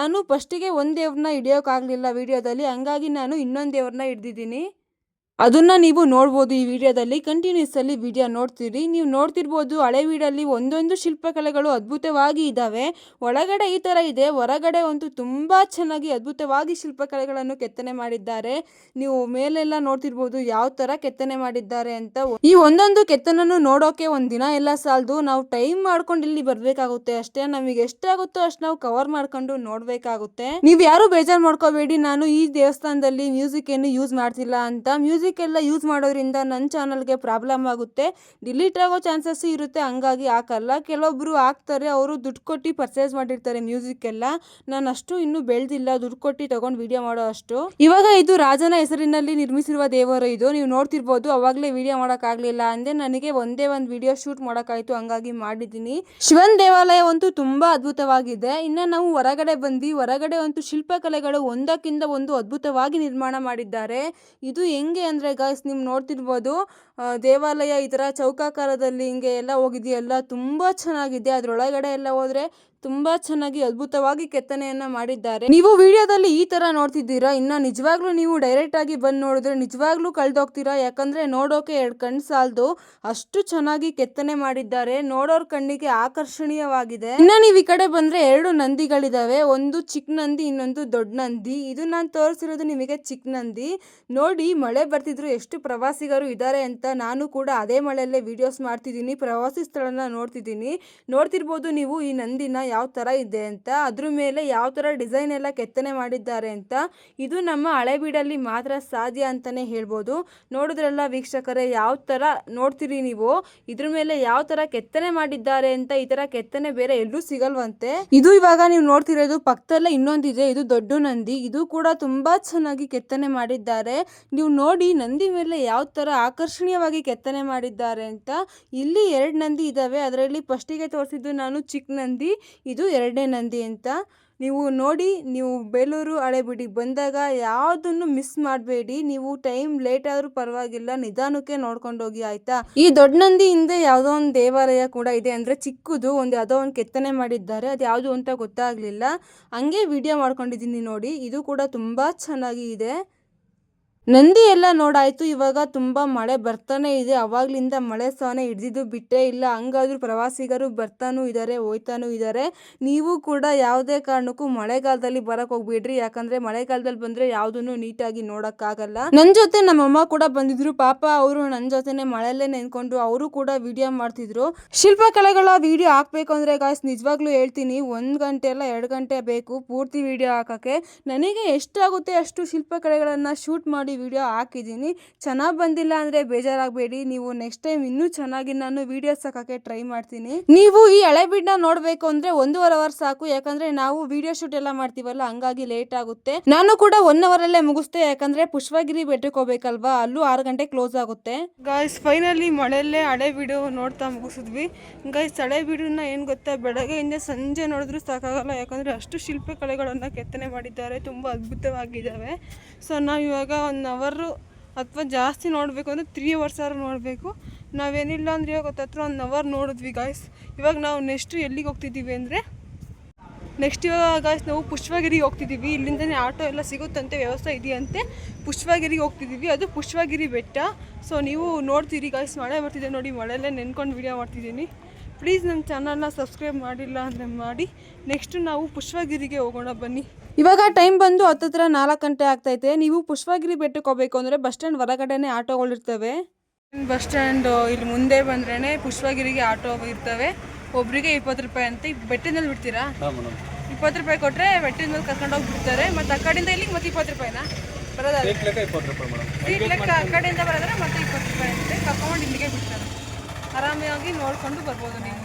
ನಾನು ಫಸ್ಟಿಗೆ ಒಂದ್ ದೇವ್ರನ್ನ ಹಿಡಿಯೋಕ್ಕಾಗ್ಲಿಲ್ಲ ವಿಡಿಯೋದಲ್ಲಿ, ಹಂಗಾಗಿ ನಾನು ಇನ್ನೊಂದ್ ದೇವ್ರನ್ನ ಹಿಡ್ದಿದ್ದೀನಿ. ಅದನ್ನ ನೀವು ನೋಡ್ಬೋದು ಈ ವಿಡಿಯೋದಲ್ಲಿ. ಕಂಟಿನ್ಯೂಸ್ ಅಲ್ಲಿ ವಿಡಿಯೋ ನೋಡ್ತೀರಿ. ನೀವು ನೋಡ್ತಿರ್ಬೋದು ಹಳೆ ವೀಡಲ್ಲಿ ಒಂದೊಂದು ಶಿಲ್ಪಕಲೆಗಳು ಅದ್ಭುತವಾಗಿ ಇದ್ದಾವೆ ಒಳಗಡೆ ಈ ತರ ಇದೆ. ಹೊರಗಡೆ ಅಂತೂ ತುಂಬಾ ಚೆನ್ನಾಗಿ ಅದ್ಭುತವಾಗಿ ಶಿಲ್ಪಕಲೆಗಳನ್ನು ಕೆತ್ತನೆ ಮಾಡಿದ್ದಾರೆ. ನೀವು ಮೇಲೆಲ್ಲ ನೋಡ್ತಿರ್ಬೋದು ಯಾವ ತರ ಕೆತ್ತನೆ ಮಾಡಿದ್ದಾರೆ ಅಂತ. ಈ ಒಂದೊಂದು ಕೆತ್ತನನ್ನು ನೋಡೋಕೆ ಒಂದ್ ದಿನ ಎಲ್ಲ ಸಾಲದು. ನಾವು ಟೈಮ್ ಮಾಡ್ಕೊಂಡು ಇಲ್ಲಿ ಬರಬೇಕಾಗುತ್ತೆ ಅಷ್ಟೇ. ನಮಗೆ ಎಷ್ಟಾಗುತ್ತೋ ಅಷ್ಟು ನಾವು ಕವರ್ ಮಾಡ್ಕೊಂಡು ನೋಡಬೇಕಾಗುತ್ತೆ. ನೀವು ಯಾರು ಬೇಜಾರ್ ಮಾಡ್ಕೋಬೇಡಿ. ನಾನು ಈ ದೇವಸ್ಥಾನದಲ್ಲಿ ಮ್ಯೂಸಿಕ್ ಏನು ಯೂಸ್ ಮಾಡ್ತಿಲ್ಲ ಅಂತ. ಮ್ಯೂಸಿಕ್ ಎಲ್ಲ ಯೂಸ್ ಮಾಡೋದ್ರಿಂದ ನನ್ನ ಚಾನಲ್ಗೆ ಪ್ರಾಬ್ಲಮ್ ಆಗುತ್ತೆ. ಡಿಲೀಟ್ ಆಗೋ ಚಾನ್ಸಸ್ ಇರುತ್ತೆ. ಹಂಗಾಗಿ ಹಾಕಲ್ಲ ಕೆಲವೊಬ್ಬರು ಹಾಕ್ತಾರೆ. ಅವರು ದುಡ್ಡು ಕೊಟ್ಟು ಪರ್ಚೇಸ್ ಮಾಡಿರ್ತಾರೆ ಮ್ಯೂಸಿಕ್ ಎಲ್ಲ ನಾನು ಅಷ್ಟು ಇನ್ನೂ ಬೆಳೆದಿಲ್ಲ. ದುಡ್ಡು ಕೊಟ್ಟು ತಗೊಂಡು ವಿಡಿಯೋ ಮಾಡೋ ಅಷ್ಟು. ಇವಾಗ ಇದು ರಾಜನ ಹೆಸರಿನಲ್ಲಿ ನಿರ್ಮಿಸಿರುವ ದೇವರು ಇದು. ನೀವು ನೋಡ್ತಿರ್ಬೋದು. ಅವಾಗಲೇ ವಿಡಿಯೋ ಮಾಡೋಕ್ಕಾಗಲಿಲ್ಲ. ಅಂದೆ ನನಗೆ ಒಂದೇ ಒಂದು ವಿಡಿಯೋ ಶೂಟ್ ಮಾಡೋಕ್ಕಾಯ್ತು. ಹಂಗಾಗಿ ಮಾಡಿದ್ದೀನಿ. ಶಿವನ್ ದೇವಾಲಯ ಅಂತೂ ತುಂಬಾ ಅದ್ಭುತವಾಗಿದೆ. ಇನ್ನ ನಾವು ಹೊರಗಡೆ ಬಂದು ಹೊರಗಡೆ ಅಂತೂ ಶಿಲ್ಪಕಲೆಗಳು ಒಂದಕ್ಕಿಂತ ಒಂದು ಅದ್ಭುತವಾಗಿ ನಿರ್ಮಾಣ ಮಾಡಿದ್ದಾರೆ. ಇದು ಹೆಂಗೆ ಅಂದ್ರೆ ಗಾಯ್ಸ್ ನೀವು ನೋಡ್ತಿರ್ಬೋದು ದೇವಾಲಯ ಈ ಚೌಕಾಕಾರದಲ್ಲಿ ಹಿಂಗೆ ಎಲ್ಲ ಹೋಗಿದೆಯಲ್ಲ ತುಂಬ ಚೆನ್ನಾಗಿದೆ. ಅದ್ರೊಳಗಡೆ ಎಲ್ಲ ಹೋದ್ರೆ ತುಂಬಾ ಚೆನ್ನಾಗಿ ಅದ್ಭುತವಾಗಿ ಕೆತ್ತನೆಯನ್ನ ಮಾಡಿದ್ದಾರೆ. ನೀವು ವಿಡಿಯೋದಲ್ಲಿ ಈ ತರ ನೋಡ್ತಿದ್ದೀರಾ? ಇನ್ನ ನಿಜವಾಗ್ಲೂ ನೀವು ಡೈರೆಕ್ಟ್ ಆಗಿ ಬಂದು ನೋಡಿದ್ರೆ ನಿಜವಾಗ್ಲೂ ಕಳ್ದೋಗ್ತೀರಾ? ಯಾಕಂದ್ರೆ ನೋಡೋಕೆ ಎರಡು ಕಣ್ಣು ಸಾಲದು. ಅಷ್ಟು ಚೆನ್ನಾಗಿ ಕೆತ್ತನೆ ಮಾಡಿದ್ದಾರೆ. ನೋಡೋರ್ ಕಣ್ಣಿಗೆ ಆಕರ್ಷಣೀಯವಾಗಿದೆ. ಇನ್ನ ನೀವು ಈ ಕಡೆ ಬಂದ್ರೆ ಎರಡು ನಂದಿಗಳಿದಾವೆ. ಒಂದು ಚಿಕ್ಕ ನಂದಿ, ಇನ್ನೊಂದು ದೊಡ್ಡ ನಂದಿ. ಇದು ನಾನು ತೋರಿಸಿರೋದು ನಿಮಗೆ ಚಿಕ್ಕ ನಂದಿ. ನೋಡಿ, ಮಳೆ ಬರ್ತಿದ್ರು ಎಷ್ಟು ಪ್ರವಾಸಿಗರು ಇದ್ದಾರೆ ಅಂತ ನಾನು ಕೂಡ ಅದೇ ಮಳೆಯಲ್ಲೇ ವಿಡಿಯೋಸ್ ಮಾಡ್ತಿದ್ದೀನಿ. ಪ್ರವಾಸಿ ಸ್ಥಳನ ನೋಡ್ತಿದ್ದೀನಿ. ನೋಡ್ತಿರ್ಬೋದು ನೀವು ಈ ನಂದಿನ ಯಾವ ಥರ ಇದೆ ಅಂತ, ಅದ್ರ ಮೇಲೆ ಯಾವ ಥರ ಡಿಸೈನ್ ಎಲ್ಲ ಕೆತ್ತನೆ ಮಾಡಿದ್ದಾರೆ ಅಂತ, ಇದು ನಮ್ಮ ಹಳೆಬೀಡಲ್ಲಿ ಮಾತ್ರ ಸಾಧ್ಯ ಅಂತಾನೆ ಹೇಳ್ಬೋದು. ನೋಡಿದ್ರೆಲ್ಲ ವೀಕ್ಷಕರೇ, ಯಾವ ಥರ ನೋಡ್ತೀರಿ ನೀವು? ಇದ್ರ ಮೇಲೆ ಯಾವ ಥರ ಕೆತ್ತನೆ ಮಾಡಿದ್ದಾರೆ ಅಂತ, ಈ ಥರ ಕೆತ್ತನೆ ಬೇರೆ ಎಲ್ಲೂ ಸಿಗಲ್ವಂತೆ. ಇದು ಇವಾಗ ನೀವು ನೋಡ್ತಿರೋದು ಪಕ್ಕದಲ್ಲೇ ಇನ್ನೊಂದಿದೆ, ಇದು ದೊಡ್ಡ ನಂದಿ. ಇದು ಕೂಡ ತುಂಬಾ ಚೆನ್ನಾಗಿ ಕೆತ್ತನೆ ಮಾಡಿದ್ದಾರೆ. ನೀವು ನೋಡಿ, ನಂದಿ ಮೇಲೆ ಯಾವ ಥರ ಆಕರ್ಷಣೀಯವಾಗಿ ಕೆತ್ತನೆ ಮಾಡಿದ್ದಾರೆ ಅಂತ. ಇಲ್ಲಿ ಎರಡು ನಂದಿ ಇದ್ದಾವೆ ಅದರಲ್ಲಿ ಫಸ್ಟಿಗೆ ತೋರಿಸಿದ್ದು ನಾನು ಚಿಕ್ಕ ನಂದಿ ಇದು ಎರಡನೇ ನಂದಿ ಅಂತ. ನೀವು ನೋಡಿ, ನೀವು ಬೇಲೂರು ಹಳೆಬಿಡಿ ಬಂದಾಗ ಯಾವುದನ್ನು ಮಿಸ್ ಮಾಡಬೇಡಿ. ನೀವು ಟೈಮ್ ಲೇಟ್ ಆದರೂ ಪರವಾಗಿಲ್ಲ, ನಿಧಾನಕ್ಕೆ ನೋಡ್ಕೊಂಡು ಹೋಗಿ ಆಯ್ತಾ? ಈ ದೊಡ್ಡ ನಂದಿ ಹಿಂದೆ ಯಾವುದೋ ಒಂದು ದೇವಾಲಯ ಕೂಡ ಇದೆ ಅಂದರೆ ಚಿಕ್ಕದು, ಒಂದು ಯಾವುದೋ ಒಂದು ಕೆತ್ತನೆ ಮಾಡಿದ್ದಾರೆ. ಅದು ಯಾವುದು ಅಂತ ಗೊತ್ತಾಗಲಿಲ್ಲ. ಹಂಗೆ ವಿಡಿಯೋ ಮಾಡ್ಕೊಂಡಿದ್ದೀನಿ ನೋಡಿ. ಇದು ಕೂಡ ತುಂಬ ಚೆನ್ನಾಗಿ ಇದೆ. ನಂದಿ ಎಲ್ಲ ನೋಡಾಯ್ತು. ಇವಾಗ ತುಂಬಾ ಮಳೆ ಬರ್ತಾನೆ ಇದೆ. ಅವಾಗ್ಲಿಂದ ಮಳೆ ಸಹನೆ ಹಿಡ್ದಿದ್ದು ಬಿಟ್ಟೇ ಇಲ್ಲ. ಹಂಗಾದ್ರೂ ಪ್ರವಾಸಿಗರು ಬರ್ತಾನೂ ಇದ್ದಾರೆ ಹೋಯ್ತಾನೂ ಇದ್ದಾರೆ ನೀವು ಕೂಡ ಯಾವುದೇ ಕಾರಣಕ್ಕೂ ಮಳೆಗಾಲದಲ್ಲಿ ಬರಕ್ ಹೋಗ್ಬೇಡ್ರಿ. ಯಾಕಂದ್ರೆ ಮಳೆಗಾಲದಲ್ಲಿ ಬಂದ್ರೆ ಯಾವ್ದನ್ನು ನೀಟಾಗಿ ನೋಡಕ್ಕಾಗಲ್ಲ. ನನ್ ಜೊತೆ ನಮ್ಮಮ್ಮ ಕೂಡ ಬಂದಿದ್ರು. ಪಾಪ ಅವರು ನನ್ ಜೊತೆನೆ ಮಳೆಯಲ್ಲೇ ನೆನ್ಕೊಂಡು ಅವರು ಕೂಡ ವಿಡಿಯೋ ಮಾಡ್ತಿದ್ರು. ಶಿಲ್ಪಕಲೆಗಳ ವಿಡಿಯೋ ಹಾಕ್ಬೇಕು ಅಂದ್ರೆ ಗಾಯ್ಸ್ ನಿಜವಾಗ್ಲೂ ಹೇಳ್ತೀನಿ. ಒಂದ್ ಗಂಟೆ ಅಲ್ಲ, ಎರಡು ಗಂಟೆ ಬೇಕು ಪೂರ್ತಿ ವಿಡಿಯೋ ಹಾಕಕ್ಕೆ. ನನಗೆ ಎಷ್ಟಾಗುತ್ತೆ ಅಷ್ಟು ಶಿಲ್ಪಕಲೆಗಳನ್ನ ಶೂಟ್ ಮಾಡಿ ಮಾಡಿ ವಿಡಿಯೋ ಹಾಕಿದ್ದೀನಿ. ಚೆನ್ನಾಗಿ ಬಂದಿಲ್ಲ ಅಂದರೆ ಬೇಜಾರಾಗಬೇಡಿ. ನೀವು ನೆಕ್ಸ್ಟ್ ಟೈಮ್ ಇನ್ನೂ ಚೆನ್ನಾಗಿ ನಾನು ವಿಡಿಯೋಸ್ ಹಾಕೋಕ್ಕೆ ಟ್ರೈ ಮಾಡ್ತೀನಿ. ನೀವು ಈ ಹಳೆಬೀಡನ್ನ ನೋಡಬೇಕು ಅಂದರೆ ಒಂದೂವರೆ ಅವರ್ ಸಾಕು. ಯಾಕಂದರೆ ನಾವು ವಿಡಿಯೋ ಶೂಟ್ ಎಲ್ಲ ಮಾಡ್ತೀವಲ್ಲ, ಹಂಗಾಗಿ ಲೇಟ್ ಆಗುತ್ತೆ. ನಾನು ಕೂಡ ಒನ್ ಅವರಲ್ಲೇ ಮುಗಿಸ್ತೆ ಯಾಕಂದರೆ ಪುಷ್ಪಗಿರಿ ಬೆಟ್ಟಕ್ಕೆ ಹೋಗ್ಬೇಕಲ್ವಾ? ಅಲ್ಲೂ ಆರು ಗಂಟೆ ಕ್ಲೋಸ್ ಆಗುತ್ತೆ. ಗಾಯ್ಸ್ ಫೈನಲಿ ಮಳೆಯಲ್ಲೇ ಹಳೆ ವಿಡಿಯೋ ನೋಡ್ತಾ ಮುಗಿಸಿದ್ವಿ. ಗಾಯ್ಸ್ ಹಳೆ ವಿಡಿಯೋನ ಏನು ಗೊತ್ತಾ? ಬೆಳಗ್ಗೆಯಿಂದ ಸಂಜೆ ನೋಡಿದ್ರು ಸಾಕಾಗಲ್ಲ. ಯಾಕಂದರೆ ಅಷ್ಟು ಶಿಲ್ಪಕಲೆಗಳನ್ನು ಕೆತ್ತನೆ ಮಾಡಿದ್ದಾರೆ. ತುಂಬ ಅದ್ಭುತವಾಗಿದ್ದಾವೆ. ಸೊ ನಾವು ಇವಾಗ ಒನ್ ಅವರು ಅಥವಾ ಜಾಸ್ತಿ ನೋಡಬೇಕು ಅಂದರೆ ತ್ರೀ ಅವರ್ಸ್ ಆದ್ರೂ ನೋಡಬೇಕು. ನಾವೇನಿಲ್ಲ ಅಂದರೆ ಇವಾಗ ಹತ್ರ ಒನ್ ಅವರ್ ನೋಡಿದ್ವಿ ಗಾಯ್ಸ್ ಇವಾಗ ನಾವು ನೆಕ್ಸ್ಟು ಎಲ್ಲಿಗೆ ಹೋಗ್ತಿದ್ದೀವಿ ಅಂದರೆ ನೆಕ್ಸ್ಟ್ ಇವಾಗ ಗಾಯ್ಸ್ ನಾವು ಪುಷ್ಪಗಿರಿಗೆ ಹೋಗ್ತಿದ್ದೀವಿ. ಇಲ್ಲಿಂದನೇ ಆಟೋ ಎಲ್ಲ ಸಿಗುತ್ತಂತೆ, ವ್ಯವಸ್ಥೆ ಇದೆಯಂತೆ. ಪುಷ್ಪಗಿರಿಗೆ ಹೋಗ್ತಿದ್ದೀವಿ. ಅದು ಪುಷ್ಪಗಿರಿ ಬೆಟ್ಟ. ಸೊ ನೀವು ನೋಡ್ತೀರಿ ಗಾಯ್ಸ್ ಮಳೆ ಬರ್ತಿದೆ ನೋಡಿ, ಮಳೆಯಲ್ಲೇ ನೆನ್ಕೊಂಡು ವಿಡಿಯೋ ಮಾಡ್ತಿದ್ದೀನಿ. ಪ್ಲೀಸ್ ನಮ್ಮ ಚಾನಲ್ನ ಸಬ್ಸ್ಕ್ರೈಬ್ ಮಾಡಿಲ್ಲ ಅಂದರೆ ಮಾಡಿ. ನೆಕ್ಸ್ಟು ನಾವು ಪುಷ್ಪಗಿರಿಗೆ ಹೋಗೋಣ, ಬನ್ನಿ. ಇವಾಗ ಟೈಮ್ ಬಂದು ಹತ್ತತ್ರ ನಾಲ್ಕು ಗಂಟೆ ಆಗ್ತೈತೆ. ನೀವು ಪುಷ್ಪಗಿರಿ ಬೆಟ್ಟಕ್ಕೆ ಹೋಗ್ಬೇಕು ಅಂದರೆ ಬಸ್ ಸ್ಟ್ಯಾಂಡ್ ಆಟೋಗಳು ಆಟೋಗಳಿರ್ತವೆ ಬಸ್ ಸ್ಟ್ಯಾಂಡ್ ಇಲ್ಲಿ ಮುಂದೆ ಬಂದ್ರೇ ಪುಷ್ಪಗಿರಿಗೆ ಆಟೋ ಇರ್ತವೆ. ಒಬ್ರಿಗೆ ಇಪ್ಪತ್ತು ರೂಪಾಯಿ ಅಂತ ಬೆಟ್ಟಿನಲ್ಲಿ ಬಿಡ್ತೀರಾ? ಇಪ್ಪತ್ತು ರೂಪಾಯಿ ಕೊಟ್ಟರೆ ಬೆಟ್ಟಿನ ಮೇಲೆ ಕರ್ಕೊಂಡು ಹೋಗಿ ಬಿಡ್ತಾರೆ ಮತ್ತು ಆ ಕಡೆಯಿಂದ ಇಲ್ಲಿಗೆ ಮತ್ತೆ ಇಪ್ಪತ್ತು ರೂಪಾಯಿನಾ? ಸೀಟ್ ಲೆಕ್ಕ ಆ ಕಡೆಯಿಂದ ಬರೋದ್ರೆ ಮತ್ತೆ ಇಪ್ಪತ್ತು ರೂಪಾಯಿ ಅಂತ. ಕರ್ಕೊಂಡು ಇಲ್ಲಿಗೆ ಬಿಡ್ತಾರೆ. ಆರಾಮಾಗಿ ನೋಡ್ಕೊಂಡು ಬರ್ಬೋದು ನೀವು.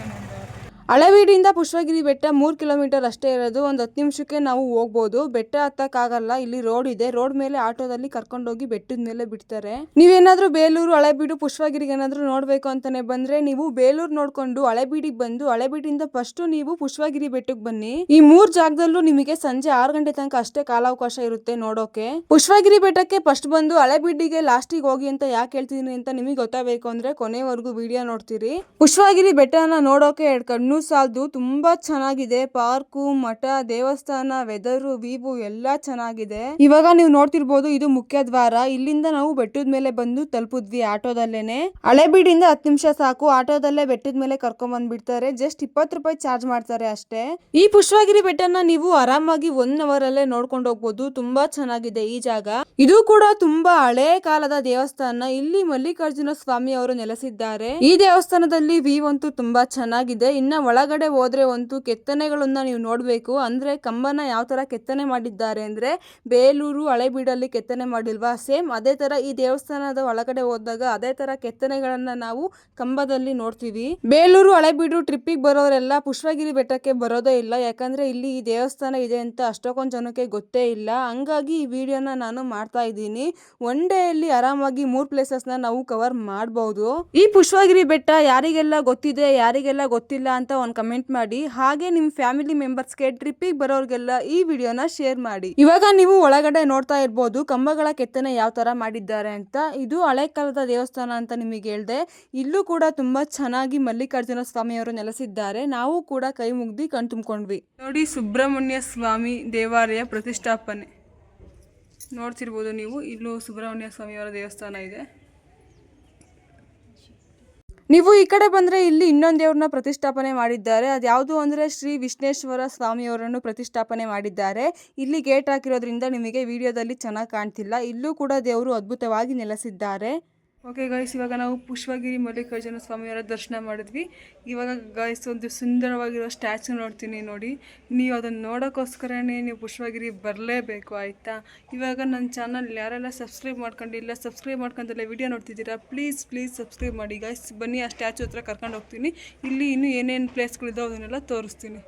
ಹಳೆಬೀಡಿಂದ ಪುಷ್ಪಗಿರಿ ಬೆಟ್ಟ ಮೂರು ಕಿಲೋಮೀಟರ್ ಅಷ್ಟೇ ಇರೋದು. ಒಂದು ಹತ್ತು ನಿಮಿಷಕ್ಕೆ ನಾವು ಹೋಗ್ಬೋದು. ಬೆಟ್ಟ ಹತ್ತಕ್ಕಾಗಲ್ಲ. ಇಲ್ಲಿ ರೋಡ್ ಇದೆ. ರೋಡ್ ಮೇಲೆ ಆಟೋದಲ್ಲಿ ಕರ್ಕೊಂಡೋಗಿ ಬೆಟ್ಟದ ಮೇಲೆ ಬಿಡ್ತಾರೆ. ನೀವೇನಾದ್ರೂ ಬೇಲೂರು ಹಳೆಬೀಡು ಪುಷ್ಪಗಿರಿಗೆ ಏನಾದ್ರೂ ನೋಡ್ಬೇಕು ಅಂತಾನೆ ಬಂದ್ರೆ ನೀವು ಬೇಲೂರು ನೋಡ್ಕೊಂಡು ಹಳೆಬೀಡಿಗೆ ಬಂದು ಹಳೆಬೀಡಿಂದ ಫಸ್ಟ್ ನೀವು ಪುಷ್ಪಗಿರಿ ಬೆಟ್ಟಕ್ಕೆ ಬನ್ನಿ. ಈ ಮೂರ್ ಜಾಗದಲ್ಲೂ ನಿಮಗೆ ಸಂಜೆ ಆರು ಗಂಟೆ ತನಕ ಅಷ್ಟೇ ಕಾಲಾವಕಾಶ ಇರುತ್ತೆ ನೋಡೋಕೆ. ಪುಷ್ಪಗಿರಿ ಬೆಟ್ಟಕ್ಕೆ ಫಸ್ಟ್ ಬಂದು ಹಳೆಬೀಡಿಗೆ ಲಾಸ್ಟಿಗೆ ಹೋಗಿ ಅಂತ ಯಾಕೆ ಹೇಳ್ತಿದೀನಿ ಅಂತ ನಿಮಗೆ ಗೊತ್ತಾಗಬೇಕು ಅಂದ್ರೆ ಕೊನೆವರೆಗೂ ವಿಡಿಯೋ ನೋಡ್ತೀರಿ. ಪುಷ್ಪಗಿರಿ ಬೆಟ್ಟನ ನೋಡೋಕೆ ಎರಡು ಕಣ್ಣು ಸಾಲದು ತುಂಬಾ ಚೆನ್ನಾಗಿದೆ. ಪಾರ್ಕು, ಮಠ, ದೇವಸ್ಥಾನ, ವೆದರು, ವೀವು ಎಲ್ಲ ಚೆನ್ನಾಗಿದೆ. ಇವಾಗ ನೀವು ನೋಡ್ತಿರ್ಬೋದು ಇದು ಮುಖ್ಯ ದ್ವಾರ. ಇಲ್ಲಿಂದ ನಾವು ಬೆಟ್ಟದ ಮೇಲೆ ಬಂದು ತಲುಪಿದ್ವಿ ಆಟೋದಲ್ಲೇನೆ. ಹಳೆಬೀಡಿಂದ ಹತ್ತು ನಿಮಿಷ ಸಾಕು. ಆಟೋದಲ್ಲೇ ಬೆಟ್ಟದ ಮೇಲೆ ಕರ್ಕೊಂಡ್ ಬಂದ್ಬಿಡ್ತಾರೆ. ಜಸ್ಟ್ ಇಪ್ಪತ್ತು ರೂಪಾಯಿ ಚಾರ್ಜ್ ಮಾಡ್ತಾರೆ ಅಷ್ಟೇ. ಈ ಪುಷ್ಪಗಿರಿ ಬೆಟ್ಟನ ನೀವು ಆರಾಮಾಗಿ ಒನ್ ಅವರ್ ಅಲ್ಲೇ ನೋಡ್ಕೊಂಡು ಹೋಗ್ಬೋದು. ತುಂಬಾ ಚೆನ್ನಾಗಿದೆ ಈ ಜಾಗ. ಇದು ಕೂಡ ತುಂಬಾ ಹಳೆ ಕಾಲದ ದೇವಸ್ಥಾನ. ಇಲ್ಲಿ ಮಲ್ಲಿಕಾರ್ಜುನ ಸ್ವಾಮಿ ಅವರು ನೆಲೆಸಿದ್ದಾರೆ. ಈ ದೇವಸ್ಥಾನದಲ್ಲಿ ವ್ಯೂ ಅಂತೂ ತುಂಬಾ ಚೆನ್ನಾಗಿದೆ. ಇನ್ನ ಒಳಗಡೆ ಹೋದ್ರೆ ಒಂದು ಕೆತ್ತನೆಗಳನ್ನ ನೀವು ನೋಡಬೇಕು. ಅಂದ್ರೆ ಕಂಬನ ಯಾವ ತರ ಕೆತ್ತನೆ ಮಾಡಿದ್ದಾರೆ ಅಂದ್ರೆ ಬೇಲೂರು ಹಳೆಬೀಡಲ್ಲಿ ಕೆತ್ತನೆ ಮಾಡಿಲ್ವಾ? ಸೇಮ್ ಅದೇ ತರ ಈ ದೇವಸ್ಥಾನದ ಒಳಗಡೆ ಹೋದಾಗ ಅದೇ ತರ ಕೆತ್ತನೆಗಳನ್ನ ನಾವು ಕಂಬದಲ್ಲಿ ನೋಡ್ತೀವಿ. ಬೇಲೂರು ಹಳೆಬೀಡು ಟ್ರಿಪ್ಪಿಗೆ ಬರೋರೆಲ್ಲ ಪುಷ್ಪಗಿರಿ ಬೆಟ್ಟಕ್ಕೆ ಬರೋದೇ ಇಲ್ಲ. ಯಾಕಂದ್ರೆ ಇಲ್ಲಿ ಈ ದೇವಸ್ಥಾನ ಇದೆ ಅಂತ ಅಷ್ಟೊಂದು ಜನಕ್ಕೆ ಗೊತ್ತೇ ಇಲ್ಲ. ಹಂಗಾಗಿ ಈ ವಿಡಿಯೋನ ನಾನು ಮಾಡ್ತಾ ಇದ್ದೀನಿ. ಒನ್ ಡೇ ಅಲ್ಲಿ ಆರಾಮಾಗಿ ಮೂರು ಪ್ಲೇಸಸ್ನ ನಾವು ಕವರ್ ಮಾಡಬಹುದು ಈ ಪುಷ್ಪಗಿರಿ ಬೆಟ್ಟ ಯಾರಿಗೆಲ್ಲ ಗೊತ್ತಿದೆ, ಯಾರಿಗೆಲ್ಲ ಗೊತ್ತಿಲ್ಲ ಅಂತ ಒಂದು ಕಮೆಂಟ್ ಮಾಡಿ, ಹಾಗೆ ನಿಮ್ಮ ಫ್ಯಾಮಿಲಿ ಮೆಂಬರ್ಸ್ಗೆ ಟ್ರಿಪ್ಪಿಗೆ ಬರೋರ್ಗೆಲ್ಲ ಈ ವಿಡಿಯೋನ ಶೇರ್ ಮಾಡಿ. ಇವಾಗ ನೀವು ಒಳಗಡೆ ನೋಡ್ತಾ ಇರ್ಬೋದು ಕಂಬಗಳ ಕೆತ್ತನೆ ಯಾವ ತರ ಮಾಡಿದ್ದಾರೆ ಅಂತ. ಇದು ಹಳೆ ಕಾಲದ ದೇವಸ್ಥಾನ ಅಂತ ನಿಮಗೆ ಹೇಳಿದೆ. ಇಲ್ಲೂ ಕೂಡ ತುಂಬಾ ಚೆನ್ನಾಗಿ ಮಲ್ಲಿಕಾರ್ಜುನ ಸ್ವಾಮಿ ಅವರು ನೆಲೆಸಿದ್ದಾರೆ. ನಾವು ಕೂಡ ಕೈ ಮುಗ್ದಿ ಕಣ್ ತುಂಬಿಕೊಂಡ್ವಿ. ನೋಡಿ ಸುಬ್ರಹ್ಮಣ್ಯ ಸ್ವಾಮಿ ದೇವಾಲಯ ಪ್ರತಿಷ್ಠಾಪನೆ. ನೋಡ್ತಿರ್ಬೋದು ನೀವು, ಇಲ್ಲೂ ಸುಬ್ರಹ್ಮಣ್ಯ ಸ್ವಾಮಿಯವರ ದೇವಸ್ಥಾನ ಇದೆ. ನೀವು ಈ ಕಡೆ ಬಂದ್ರೆ ಇಲ್ಲಿ ಇನ್ನೊಂದು ದೇವ್ರನ್ನ ಪ್ರತಿಷ್ಠಾಪನೆ ಮಾಡಿದ್ದಾರೆ. ಅದ್ಯಾವುದು ಅಂದ್ರೆ ಶ್ರೀ ವಿಶ್ವೇಶ್ವರ ಸ್ವಾಮಿಯವರನ್ನು ಪ್ರತಿಷ್ಠಾಪನೆ ಮಾಡಿದ್ದಾರೆ. ಇಲ್ಲಿ ಗೇಟ್ ಹಾಕಿರೋದ್ರಿಂದ ನಿಮಗೆ ವಿಡಿಯೋದಲ್ಲಿ ಚೆನ್ನಾಗಿ ಕಾಣ್ತಿಲ್ಲ. ಇಲ್ಲೂ ಕೂಡ ದೇವರು ಅದ್ಭುತವಾಗಿ ನೆಲೆಸಿದ್ದಾರೆ. ಓಕೆ ಗಾಯ್ಸ್ ಇವಾಗ ನಾವು ಪುಷ್ಪಗಿರಿ ಮಲ್ಲಿಕಾರ್ಜುನ ಸ್ವಾಮಿಯವರ ದರ್ಶನ ಮಾಡಿದ್ವಿ. ಇವಾಗ ಗಾಯ್ಸ್ ಒಂದು ಸುಂದರವಾಗಿರೋ ಸ್ಟ್ಯಾಚು ನೋಡ್ತೀನಿ ನೋಡಿ. ನೀವು ಅದನ್ನು ನೋಡೋಕ್ಕೋಸ್ಕರನೇ ನೀವು ಪುಷ್ಪಗಿರಿ ಬರಲೇಬೇಕು, ಆಯಿತಾ? ಇವಾಗ ನನ್ನ ಚಾನಲ್ ಯಾರೆಲ್ಲ ಸಬ್ಸ್ಕ್ರೈಬ್ ಮಾಡ್ಕೊಂಡಿಲ್ಲ ಸಬ್ಸ್ಕ್ರೈಬ್ ಮಾಡ್ಕೊಂಡೆಲ್ಲ ವಿಡಿಯೋ ನೋಡ್ತಿದ್ದೀರಾ ಪ್ಲೀಸ್ ಪ್ಲೀಸ್ ಸಬ್ಸ್ಕ್ರೈಬ್ ಮಾಡಿ. ಗಾಯ್ಸ್ ಬನ್ನಿ ಆ ಸ್ಟ್ಯಾಚು ಹತ್ರ ಕರ್ಕೊಂಡು ಹೋಗ್ತೀನಿ. ಇಲ್ಲಿ ಇನ್ನೂ ಏನೇನು ಪ್ಲೇಸ್ಗಳಿದಾವೆ ಅದನ್ನೆಲ್ಲ ತೋರಿಸ್ತೀನಿ.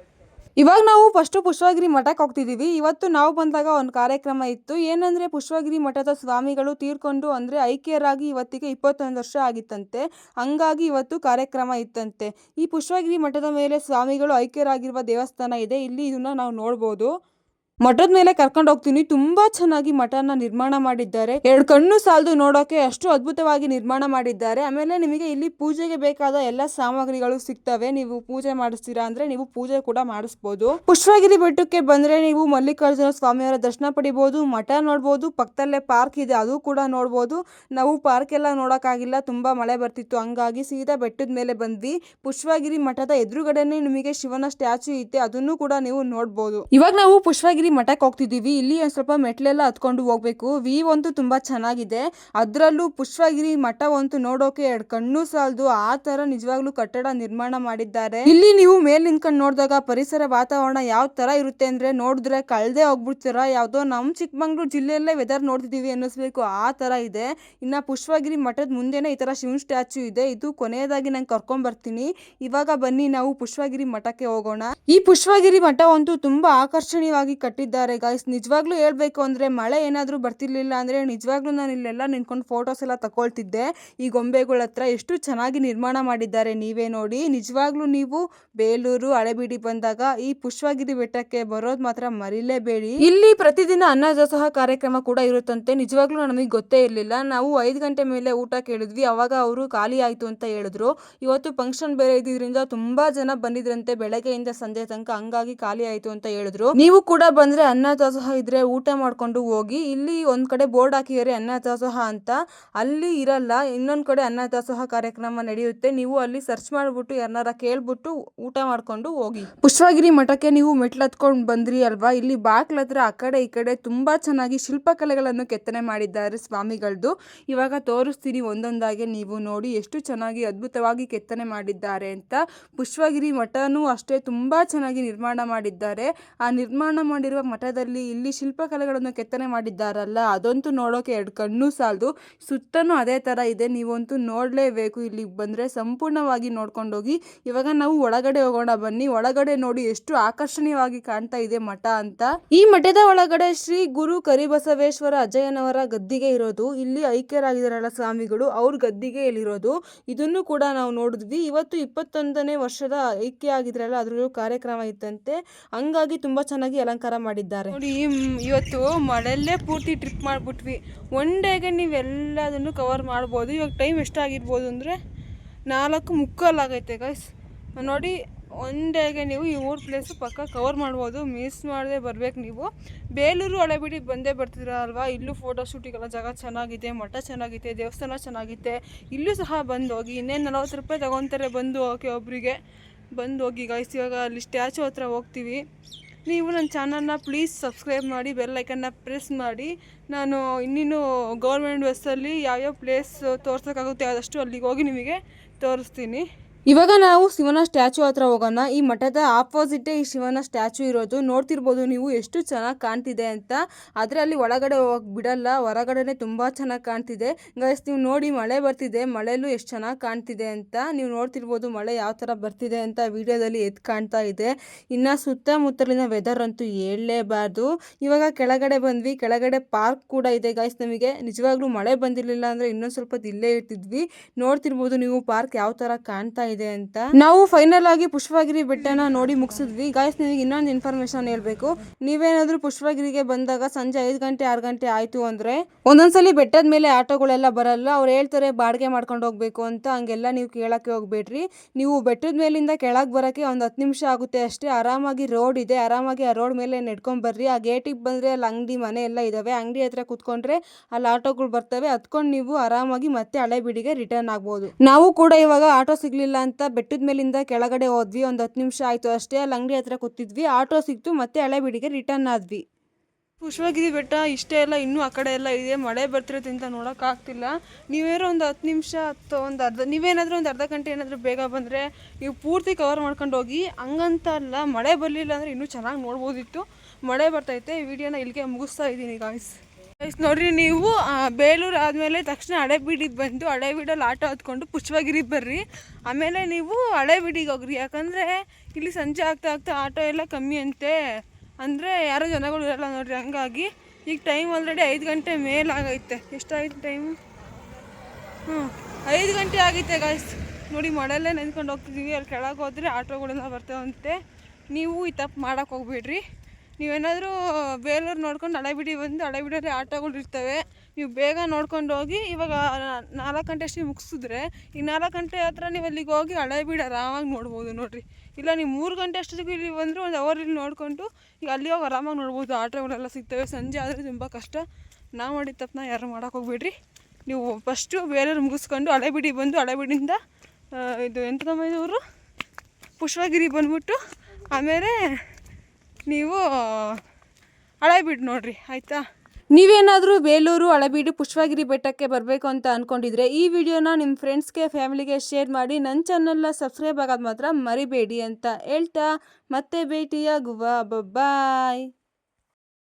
ಇವಾಗ ನಾವು ಫಸ್ಟ್ ಪುಷ್ಪಗಿರಿ ಮಠಕ್ಕೆ ಹೋಗ್ತಿದ್ದೀವಿ ಇವತ್ತು ನಾವು ಬಂದಾಗ ಒಂದು ಕಾರ್ಯಕ್ರಮ ಇತ್ತು. ಏನಂದ್ರೆ ಪುಷ್ಪಗಿರಿ ಮಠದ ಸ್ವಾಮಿಗಳು ತೀರ್ಕೊಂಡು ಅಂದ್ರೆ ಐಕ್ಯರಾಗಿ ಇವತ್ತಿಗೆ ಇಪ್ಪತ್ತೊಂದು ವರ್ಷ ಆಗಿತ್ತಂತೆ. ಹಂಗಾಗಿ ಇವತ್ತು ಕಾರ್ಯಕ್ರಮ ಇತ್ತಂತೆ. ಈ ಪುಷ್ಪಗಿರಿ ಮಠದ ಮೇಲೆ ಸ್ವಾಮಿಗಳು ಐಕ್ಯರಾಗಿರುವ ದೇವಸ್ಥಾನ ಇದೆ. ಇಲ್ಲಿ ಇದನ್ನ ನಾವು ನೋಡ್ಬೋದು. ಮಠದ ಮೇಲೆ ಕರ್ಕೊಂಡು ಹೋಗ್ತೀನಿ. ತುಂಬಾ ಚೆನ್ನಾಗಿ ಮಠನ ನಿರ್ಮಾಣ ಮಾಡಿದ್ದಾರೆ. ಎರಡು ಕಣ್ಣು ಸಾಲದು ನೋಡೋಕೆ ಅಷ್ಟು ಅದ್ಭುತವಾಗಿ ನಿರ್ಮಾಣ ಮಾಡಿದ್ದಾರೆ. ಆಮೇಲೆ ನಿಮಗೆ ಇಲ್ಲಿ ಪೂಜೆಗೆ ಬೇಕಾದ ಎಲ್ಲ ಸಾಮಗ್ರಿಗಳು ಸಿಗ್ತವೆ. ನೀವು ಪೂಜೆ ಮಾಡಿಸ್ತೀರಾ ಅಂದ್ರೆ ನೀವು ಪೂಜೆ ಕೂಡ ಮಾಡಿಸಬಹುದು ಪುಷ್ಪಗಿರಿ ಬೆಟ್ಟಕ್ಕೆ ಬಂದ್ರೆ ನೀವು ಮಲ್ಲಿಕಾರ್ಜುನ ಸ್ವಾಮಿಯವರ ದರ್ಶನ ಪಡಿಬಹುದು ಮಠ ನೋಡಬಹುದು ಪಕ್ಕದಲ್ಲೇ ಪಾರ್ಕ್ ಇದೆ. ಅದು ಕೂಡ ನೋಡಬಹುದು ನಾವು ಪಾರ್ಕ್ ಎಲ್ಲ ನೋಡೋಕ್ಕಾಗಿಲ್ಲ. ತುಂಬಾ ಮಳೆ ಬರ್ತಿತ್ತು. ಹಂಗಾಗಿ ಸೀದಾ ಬೆಟ್ಟದ ಮೇಲೆ ಬಂದ್ವಿ. ಪುಷ್ಪಗಿರಿ ಮಠದ ಎದುರುಗಡೆನೆ ನಿಮಗೆ ಶಿವನ ಸ್ಟ್ಯಾಚು ಇದೆ ಅದನ್ನು ಕೂಡ ನೀವು ನೋಡಬಹುದು ಇವಾಗ ನಾವು ಪುಷ್ಪಗಿರಿ ಪುಷ್ಪಗಿರಿ ಮಠಕ್ಕೆ ಹೋಗ್ತಿದ್ದೀವಿ. ಇಲ್ಲಿ ಒಂದು ಸ್ವಲ್ಪ ಮೆಟ್ಲೆಲ್ಲ ಹತ್ಕೊಂಡು ಹೋಗ್ಬೇಕು. ವ್ಯೂ ಅಂತೂ ತುಂಬ ಚೆನ್ನಾಗಿದೆ. ಅದರಲ್ಲೂ ಪುಷ್ಪಗಿರಿ ಮಠ ಅಂತೂ ನೋಡೋಕೆ ಎರಡು ಕಣ್ಣು ಸಾಲದು. ಆ ಥರ ನಿಜವಾಗ್ಲೂ ಕಟ್ಟಡ ನಿರ್ಮಾಣ ಮಾಡಿದ್ದಾರೆ. ಇಲ್ಲಿ ನೀವು ಮೇಲೆ ನಿಂತ್ಕೊಂಡು ನೋಡಿದಾಗ ಪರಿಸರ ವಾತಾವರಣ ಯಾವ ಥರ ಇರುತ್ತೆ ಅಂದರೆ ನೋಡಿದ್ರೆ ಕಳ್ದೆ ಹೋಗ್ಬಿಡ್ತೀರ? ಯಾವುದೋ ನಮ್ಮ ಚಿಕ್ಕಮಂಗ್ಳೂರು ಜಿಲ್ಲೆಯಲ್ಲೇ ವೆದರ್ ನೋಡ್ತಿದ್ದೀವಿ ಅನ್ನಿಸ್ಬೇಕು. ಆ ಥರ ಇದೆ. ಇನ್ನು ಪುಷ್ಪಗಿರಿ ಮಠದ ಮುಂದೆನೇ ಈ ಥರ ಶಿವನ್ ಸ್ಟ್ಯಾಚು ಇದೆ. ಇದು ಕೊನೆಯದಾಗಿ ನಂಗೆ ಕರ್ಕೊಂಡ್ ಬರ್ತೀನಿ. ಇವಾಗ ಬನ್ನಿ ನಾವು ಪುಷ್ಪಗಿರಿ ಮಠಕ್ಕೆ ಹೋಗೋಣ. ಈ ಪುಷ್ಪಗಿರಿ ಮಠ ಅಂತೂ ತುಂಬಾ ಆಕರ್ಷಣೀಯವಾಗಿ ಕಟ್ಟಿದ್ದಾರೆ. ಗಾಯ್ಸ್ ನಿಜವಾಗ್ಲೂ ಹೇಳಬೇಕು ಅಂದ್ರೆ ಮಳೆ ಏನಾದರೂ ಬರ್ತಿರ್ಲಿಲ್ಲ ಅಂದ್ರೆ ನಿಜವಾಗ್ಲೂ ನಾನು ಇಲ್ಲೆಲ್ಲ ನಿಂತ್ಕೊಂಡು ಫೋಟೋಸ್ ಎಲ್ಲ ತಗೊಳ್ತಿದ್ದೆ ಈ ಗೊಂಬೆಗಳ ಹತ್ರ ಎಷ್ಟು ಚೆನ್ನಾಗಿ ನಿರ್ಮಾಣ ಮಾಡಿದ್ದಾರೆ ನೀವೇ ನೋಡಿ. ನಿಜವಾಗ್ಲೂ ನೀವು ಬೇಲೂರು, ಹಳೆಬೀಡಿ ಬಂದಾಗ ಈ ಪುಷ್ಪಗಿರಿ ಬೆಟ್ಟಕ್ಕೆ ಬರೋದು ಮಾತ್ರ ಮರಿಲೇಬೇಡಿ. ಇಲ್ಲಿ ಪ್ರತಿದಿನ ಅನ್ನದಾಸೋಹ ಕಾರ್ಯಕ್ರಮ ಕೂಡ ಇರುತ್ತಂತೆ. ನಿಜವಾಗ್ಲೂ ನನಗೆ ಗೊತ್ತೇ ಇರಲಿಲ್ಲ. ನಾವು ಐದು ಗಂಟೆ ಮೇಲೆ ಊಟ ಕೇಳಿದ್ವಿ. ಅವಾಗ ಅವರು ಖಾಲಿ ಆಯ್ತು ಅಂತ ಹೇಳಿದ್ರು. ಇವತ್ತು ಫಂಕ್ಷನ್ ಬೇರೆ ಇದ್ದಿದ್ರಿಂದ ತುಂಬಾ ಜನ ಬಂದಿದ್ರಂತೆ. ಬೆಳಗ್ಗೆಯಿಂದ ಸಂಜೆ ತನಕ ಹಂಗಾಗಿ ಖಾಲಿ ಆಯ್ತು ಅಂತ ಹೇಳಿದ್ರು. ನೀವು ಕೂಡ ಬಂದ್ರೆ ಅನ್ನದಾಸೋಹ ಇದ್ರೆ ಊಟ ಮಾಡ್ಕೊಂಡು ಹೋಗಿ ಇಲ್ಲಿ ಒಂದ್ ಕಡೆ ಬೋರ್ಡ್ ಹಾಕಿದ್ದಾರೆ ಅನ್ನದಾಸೋಹ ಅಂತ. ಅಲ್ಲಿ ಇರಲ್ಲ, ಇನ್ನೊಂದ್ ಕಡೆ ಅನ್ನದಾಸೋಹ ಕಾರ್ಯಕ್ರಮ ನಡೆಯುತ್ತೆ. ನೀವು ಅಲ್ಲಿ ಸರ್ಚ್ ಮಾಡ್ಬಿಟ್ಟು ಯಾರನ್ನಾರ ಕೇಳ್ಬಿಟ್ಟು ಊಟ ಮಾಡ್ಕೊಂಡು ಹೋಗಿ. ಪುಷ್ಪಗಿರಿ ಮಠಕ್ಕೆ ನೀವು ಮೆಟ್ಲು ಹತ್ಕೊಂಡು ಬಂದ್ರಿ ಅಲ್ವಾ? ಇಲ್ಲಿ ಬಾಕ್ಲ ಹತ್ರ ಆ ಕಡೆ ಈ ಕಡೆ ತುಂಬಾ ಚೆನ್ನಾಗಿ ಶಿಲ್ಪಕಲೆಗಳನ್ನು ಕೆತ್ತನೆ ಮಾಡಿದ್ದಾರೆ ಸ್ವಾಮಿಗಳದ್ದು ಇವಾಗ ತೋರಿಸ್ತೀನಿ ಒಂದೊಂದಾಗಿ ನೀವು ನೋಡಿ ಎಷ್ಟು ಚೆನ್ನಾಗಿ ಅದ್ಭುತವಾಗಿ ಕೆತ್ತನೆ ಮಾಡಿದ್ದಾರೆ ಅಂತ. ಪುಷ್ಪಗಿರಿ ಮಠನೂ ಅಷ್ಟೇ ತುಂಬಾ ಚೆನ್ನಾಗಿ ನಿರ್ಮಾಣ ಮಾಡಿದ್ದಾರೆ. ಆ ನಿರ್ಮಾಣ ಮಾಡಿರುವ ಮಠದಲ್ಲಿ ಇಲ್ಲಿ ಶಿಲ್ಪಕಲೆಗಳನ್ನು ಕೆತ್ತನೆ ಮಾಡಿದ್ದಾರಲ್ಲ, ಅದಂತೂ ನೋಡೋಕೆ ಎರಡು ಕಣ್ಣು ಸಾಲದು. ಸುತ್ತನೂ ಅದೇ ಥರ ಇದೆ, ನೀವಂತೂ ನೋಡಲೇಬೇಕು. ಇಲ್ಲಿಗೆ ಬಂದರೆ ಸಂಪೂರ್ಣವಾಗಿ ನೋಡ್ಕೊಂಡೋಗಿ, ಇವಾಗ ನಾವು ಒಳಗಡೆ ಹೋಗೋಣ ಬನ್ನಿ. ಒಳಗಡೆ ನೋಡಿ ಎಷ್ಟು ಆಕರ್ಷಣೀಯವಾಗಿ ಕಾಣ್ತಾ ಇದೆ ಮಠ ಅಂತ. ಈ ಮಠದ ಒಳಗಡೆ ಶ್ರೀ ಗುರು ಕರಿಬಸವೇಶ್ವರ ಅಜಯನವರ ಗದ್ದಿಗೆ ಇರೋದು. ಇಲ್ಲಿ ಐಕ್ಯರಾಗಿದ್ದಾರಲ್ಲ ಸ್ವಾಮಿಗಳು, ಅವ್ರ ಗದ್ದಿಗೆ ಇಲ್ಲಿರೋದು ಇದನ್ನು ಕೂಡ ನಾವು ನೋಡಿದ್ವಿ. ಇವತ್ತು ಇಪ್ಪತ್ತೊಂದನೇ ವರ್ಷದ ಐಕ್ಯ ಆಗಿದ್ರಲ್ಲ, ಅದ್ರಲ್ಲೂ ಕಾರ್ಯಕ್ರಮ ಇತ್ತಂತೆ. ಹಂಗಾಗಿ ತುಂಬಾ ಚೆನ್ನಾಗಿ ಅಲಂಕಾರ ಮಾಡಿದ್ದಾರೆ. ನೋಡಿ ಇವತ್ತು ಮಳೆಯಲ್ಲೇ ಪೂರ್ತಿ ಟ್ರಿಪ್ ಮಾಡಿಬಿಟ್ವಿ. ಒನ್ ಡೇಗೆ ನೀವೆಲ್ಲದನ್ನು ಕವರ್ ಮಾಡ್ಬೋದು. ಇವಾಗ ಟೈಮ್ ಎಷ್ಟಾಗಿರ್ಬೋದು ಅಂದರೆ ನಾಲ್ಕು ಮುಕ್ಕಾಲಾಗೈತೆ ಗೈಸ್ ನೋಡಿ ಒನ್ ಡೇಗೆ ನೀವು ಈ ಮೂರು ಪ್ಲೇಸು ಪಕ್ಕ ಕವರ್ ಮಾಡ್ಬೋದು. ಮಿಸ್ ಮಾಡದೆ ಬರಬೇಕು ನೀವು. ಬೇಲೂರು ಹಳೆಬಿಡಿ ಬಂದೇ ಬರ್ತೀರ ಅಲ್ವಾ? ಇಲ್ಲೂ ಫೋಟೋ ಶೂಟಿಗೆಲ್ಲ ಜಾಗ ಚೆನ್ನಾಗಿದೆ, ಮಠ ಚೆನ್ನಾಗಿದೆ, ದೇವಸ್ಥಾನ ಚೆನ್ನಾಗಿದೆ. ಇಲ್ಲೂ ಸಹ ಬಂದು ಹೋಗಿ. ಇನ್ನೇನು ನಲವತ್ತು ರೂಪಾಯಿ ತಗೊತಾರೆ ಬಂದು ಓಕೆ ಒಬ್ಬರಿಗೆ ಬಂದು ಹೋಗಿ ಗೈಸ್ ಇವಾಗ ಅಲ್ಲಿ ಸ್ಟ್ಯಾಚು ಹತ್ರ ಹೋಗ್ತೀವಿ. ನೀವು ನನ್ನ ಚಾನಲ್ನ ಪ್ಲೀಸ್ ಸಬ್ಸ್ಕ್ರೈಬ್ ಮಾಡಿ, ಬೆಲ್ ಐಕನ್ನ ಪ್ರೆಸ್ ಮಾಡಿ. ನಾನು ಇನ್ನಿನ್ನು ಗೌರ್ಮೆಂಟ್ ಬಸ್ಸಲ್ಲಿ ಯಾವ್ಯಾವ ಪ್ಲೇಸ್ ತೋರ್ಸೋಕ್ಕಾಗುತ್ತೆ ಆದಷ್ಟು ಅಲ್ಲಿಗೆ ಹೋಗಿ ನಿಮಗೆ ತೋರಿಸ್ತೀನಿ. ಇವಾಗ ನಾವು ಶಿವನ ಸ್ಟ್ಯಾಚು ಹತ್ರ ಹೋಗೋಣ. ಈ ಮಠದ ಆಪೋಸಿಟೇ ಈ ಶಿವನ ಸ್ಟ್ಯಾಚು ಇರೋದು. ನೋಡ್ತಿರ್ಬೋದು ನೀವು ಎಷ್ಟು ಚೆನ್ನಾಗಿ ಕಾಣ್ತಿದೆ ಅಂತ. ಆದರೆ ಅಲ್ಲಿ ಒಳಗಡೆ ಹೋಗಿ ಬಿಡಲ್ಲ. ಹೊರಗಡೆನೆ ತುಂಬ ಚೆನ್ನಾಗಿ ಕಾಣ್ತಿದೆ. ಗೈಸ್ ನೀವು ನೋಡಿ ಮಳೆ ಬರ್ತಿದೆ. ಮಳೆಯಲ್ಲೂ ಎಷ್ಟು ಚೆನ್ನಾಗಿ ಕಾಣ್ತಿದೆ ಅಂತ. ನೀವು ನೋಡ್ತಿರ್ಬೋದು ಮಳೆ ಯಾವ ಥರ ಬರ್ತಿದೆ ಅಂತ ವಿಡಿಯೋದಲ್ಲಿ ಎದ್ದು ಕಾಣ್ತಾ ಇದೆ. ಇನ್ನು ಸುತ್ತಮುತ್ತಲಿನ ವೆದರ್ ಅಂತೂ ಹೇಳಲೇಬಾರ್ದು. ಇವಾಗ ಕೆಳಗಡೆ ಬಂದ್ವಿ. ಕೆಳಗಡೆ ಪಾರ್ಕ್ ಕೂಡ ಇದೆ ಗೈಸ್ ನಮಗೆ. ನಿಜವಾಗ್ಲೂ ಮಳೆ ಬಂದಿರಲಿಲ್ಲ ಅಂದರೆ ಇನ್ನೊಂದು ಸ್ವಲ್ಪ ಇಲ್ಲೇ ಇರ್ತಿದ್ವಿ. ನೋಡ್ತಿರ್ಬೋದು ನೀವು ಪಾರ್ಕ್ ಯಾವ ಥರ ಕಾಣ್ತಾ ಇದೆ. ಅಂತ? ನಾವು ಫೈನಲ್ ಆಗಿ ಪುಷ್ಪಗಿರಿ ಬೆಟ್ಟನ ನೋಡಿ ಮುಗಿಸಿದ್ವಿ. ಗಾಯ್ಸ್ ನಿಮಗೆ ಇನ್ನೊಂದು ಇನ್ಫಾರ್ಮೇಶನ್ ಹೇಳ್ಬೇಕು. ನೀವೇನಾದ್ರೂ ಪುಷ್ಪಗಿರಿಗೆ ಬಂದಾಗ ಸಂಜೆ ಐದು ಗಂಟೆ, ಆರು ಗಂಟೆ ಆಯ್ತು ಅಂದ್ರೆ ಒಂದೊಂದ್ಸಲಿ ಬೆಟ್ಟದ ಮೇಲೆ ಆಟೋಗಳೆಲ್ಲ ಬರಲ್ಲ. ಅವ್ರು ಹೇಳ್ತಾರೆ, ಬಾಡಿಗೆ ಮಾಡ್ಕೊಂಡು ಹೋಗ್ಬೇಕು ಅಂತ. ಹಂಗೆಲ್ಲ ನೀವು ಕೇಳಕ್ಕೆ ಹೋಗ್ಬೇಡ್ರಿ. ನೀವು ಬೆಟ್ಟದ ಮೇಲಿಂದ ಕೆಳಗೆ ಬರೋಕ್ಕೆ ಒಂದು ಹತ್ತು ನಿಮಿಷ ಆಗುತ್ತೆ ಅಷ್ಟೇ. ಆರಾಮಾಗಿ ರೋಡ್ ಇದೆ. ಆರಾಮಾಗಿ ಆ ರೋಡ್ ಮೇಲೆ ನೆಡ್ಕೊಂಡ್ ಬರ್ರಿ. ಆ ಗೇಟಿಗೆ ಬಂದ್ರೆ ಅಲ್ಲಿ ಅಂಗಡಿ ಮನೆ ಎಲ್ಲ ಇದಾವೆ. ಅಂಗಡಿ ಹತ್ರ ಕುತ್ಕೊಂಡ್ರೆ ಅಲ್ಲಿ ಆಟೋಗಳು ಬರ್ತವೆ. ಹತ್ಕೊಂಡು ನೀವು ಆರಾಮಾಗಿ ಮತ್ತೆ ಹಳೆಬೀಡಿಗೆ ರಿಟರ್ನ್ ಆಗ್ಬೋದು. ನಾವು ಕೂಡ ಇವಾಗ ಆಟೋ ಸಿಗ್ಲಿಲ್ಲ ಅಂತ ಬೆಟ್ಟದ ಮೇಲಿಂದ ಕೆಳಗಡೆ ಹೋದ್ವಿ. ಒಂದು ಹತ್ತು ನಿಮಿಷ ಆಯಿತು ಅಷ್ಟೇ. ಅಲ್ಲಿ ಅಂಗಡಿ ಹತ್ರ ಕೂತಿದ್ವಿ. ಆಟೋ ಸಿಕ್ತು, ಮತ್ತೆ ಹಳೆಬೀಡಿಗೆ ರಿಟರ್ನ್ ಆದ್ವಿ. ಪುಷ್ಪಗಿರಿ ಬೆಟ್ಟ ಇಷ್ಟೇ ಎಲ್ಲ ಇನ್ನೂ ಆ ಕಡೆ ಎಲ್ಲ ಇದೆ. ಮಳೆ ಬರ್ತಿರುತ್ತೆ ಅಂತ ನೋಡೋಕ್ಕಾಗ್ತಿಲ್ಲ ನೀವೇನೋ ಒಂದು ಹತ್ತು ನಿಮಿಷ ಹತ್ತು, ಒಂದು ಅರ್ಧ, ನೀವೇನಾದರೂ ಒಂದು ಅರ್ಧ ಗಂಟೆ ಏನಾದರೂ ಬೇಗ ಬಂದರೆ ನೀವು ಪೂರ್ತಿ ಕವರ್ ಮಾಡ್ಕೊಂಡು ಹೋಗಿ. ಹಂಗಂತ ಅಲ್ಲ, ಮಳೆ ಬರಲಿಲ್ಲ ಅಂದರೆ ಇನ್ನೂ ಚೆನ್ನಾಗಿ ನೋಡ್ಬೋದಿತ್ತು. ಮಳೆ ಬರ್ತೈತೆ ವಿಡಿಯೋನ ಇಲ್ಲಿಗೆ ಮುಗಿಸ್ತಾ ಇದ್ದೀನಿ ಗಾಯ್ಸ್ ಗೈಸ್ ನೋಡ್ರಿ, ನೀವು ಬೇಲೂರು ಆದಮೇಲೆ ತಕ್ಷಣ ಹಳೆಬೀಡಿಗೆ ಬಂದು ಹಳೆಬೀಡಲ್ಲಿ ಆಟೋ ಹತ್ಕೊಂಡು ಪುಷ್ಪಗಿರಿಗೆ ಬರ್ರಿ. ಆಮೇಲೆ ನೀವು ಹಳೆಬೀಡಿಗೆ ಹೋಗ್ರಿ. ಯಾಕಂದರೆ ಇಲ್ಲಿ ಸಂಜೆ ಆಗ್ತಾ ಆಗ್ತಾ ಆಟೋ ಎಲ್ಲ ಕಮ್ಮಿ ಅಂತೆ. ಅಂದರೆ ಯಾರೋ ಜನಗಳು ಇರಲ್ಲ ನೋಡ್ರಿ, ಹಂಗಾಗಿ ಈಗ ಟೈಮ್ ಆಲ್ರೆಡಿ ಐದು ಗಂಟೆ ಮೇಲಾಗೈತೆ ಎಷ್ಟಾಯ್ತು ಟೈಮ್ ಹ್ಞೂ ಐದು ಗಂಟೆ ಆಗೈತೆ ಗಾಯ್ಸ್ ನೋಡಿ ಮಳೆಯಲ್ಲೇ ನೆನ್ಕೊಂಡು ಹೋಗ್ತಿದ್ದೀವಿ ಅಲ್ಲಿ ಕೆಳಗೆ ಹೋದರೆ ಆಟೋಗಳೆಲ್ಲ ಬರ್ತಾವಂತೆ. ನೀವು ಈ ತಪ್ಪು ಮಾಡೋಕೆ ಹೋಗ್ಬೇಡ್ರಿ. ನೀವೇನಾದರೂ ಬೇಲೂರು ನೋಡ್ಕೊಂಡು ಹಳೆಬಿಡಿ ಬಂದು ಹಳೆಬೀಡಲ್ಲಿ ಆಟೋಗಳು ಇರ್ತವೆ, ನೀವು ಬೇಗ ನೋಡ್ಕೊಂಡು ಹೋಗಿ ಇವಾಗ ನಾಲ್ಕು ಗಂಟೆ ಅಷ್ಟೇ ಮುಗಿಸಿದ್ರೆ, ಈ ನಾಲ್ಕು ಗಂಟೆ ಹತ್ರ ನೀವು ಅಲ್ಲಿಗೆ ಹೋಗಿ ಹಳೆಬೀಡು ಆರಾಮಾಗಿ ನೋಡ್ಬೋದು ನೋಡಿರಿ. ಇಲ್ಲ ನೀವು ಮೂರು ಗಂಟೆ ಅಷ್ಟೊತ್ತಿಗೆ ಇಲ್ಲಿ ಬಂದರೆ ಒಂದು ಅವರ್ ಇಲ್ಲಿ ನೋಡಿಕೊಂಡು ಈಗ ಅಲ್ಲಿ ಹೋಗಿ ಆರಾಮಾಗಿ ನೋಡ್ಬೋದು, ಆಟೋಗಳೆಲ್ಲ ಸಿಗ್ತವೆ. ಸಂಜೆ ಆದರೆ ತುಂಬ ಕಷ್ಟ. ನಾ ಮಾಡಿದ ತಪ್ಪನ್ನ ಯಾರು ಮಾಡೋಕೆ ಹೋಗ್ಬೇಡ್ರಿ. ನೀವು ಫಸ್ಟು ಬೇರೆಯವ್ರು ಮುಗಿಸ್ಕೊಂಡು ಹಳೆಬಿಡಿ ಬಂದು ಹಳೆಬಿಡಿಂದ ಇದು ಎಂಥ ಊರು? ಪುಷ್ಪಗಿರಿ ಬಂದ್ಬಿಟ್ಟು, ಆಮೇಲೆ ನೀವು ಹಳೆಬೀಡು ನೋಡ್ರಿ, ಆಯಿತಾ? ನೀವೇನಾದರೂ ಬೇಲೂರು, ಹಳೆಬೀಡು, ಪುಷ್ಪಗಿರಿ ಬೆಟ್ಟಕ್ಕೆ ಬರಬೇಕು ಅಂತ ಅಂದ್ಕೊಂಡಿದ್ರೆ ಈ ವಿಡಿಯೋನ ನಿಮ್ಮ ಫ್ರೆಂಡ್ಸ್ಗೆ ಫ್ಯಾಮಿಲಿಗೆ ಶೇರ್ ಮಾಡಿ ನನ್ನ ಚಾನಲ್ನ ಸಬ್ಸ್ಕ್ರೈಬ್ ಆಗೋದು ಮಾತ್ರ ಮರಿಬೇಡಿ ಅಂತ ಹೇಳ್ತಾ, ಮತ್ತೆ ಭೇಟಿಯಾಗುವ ಬಾಯ್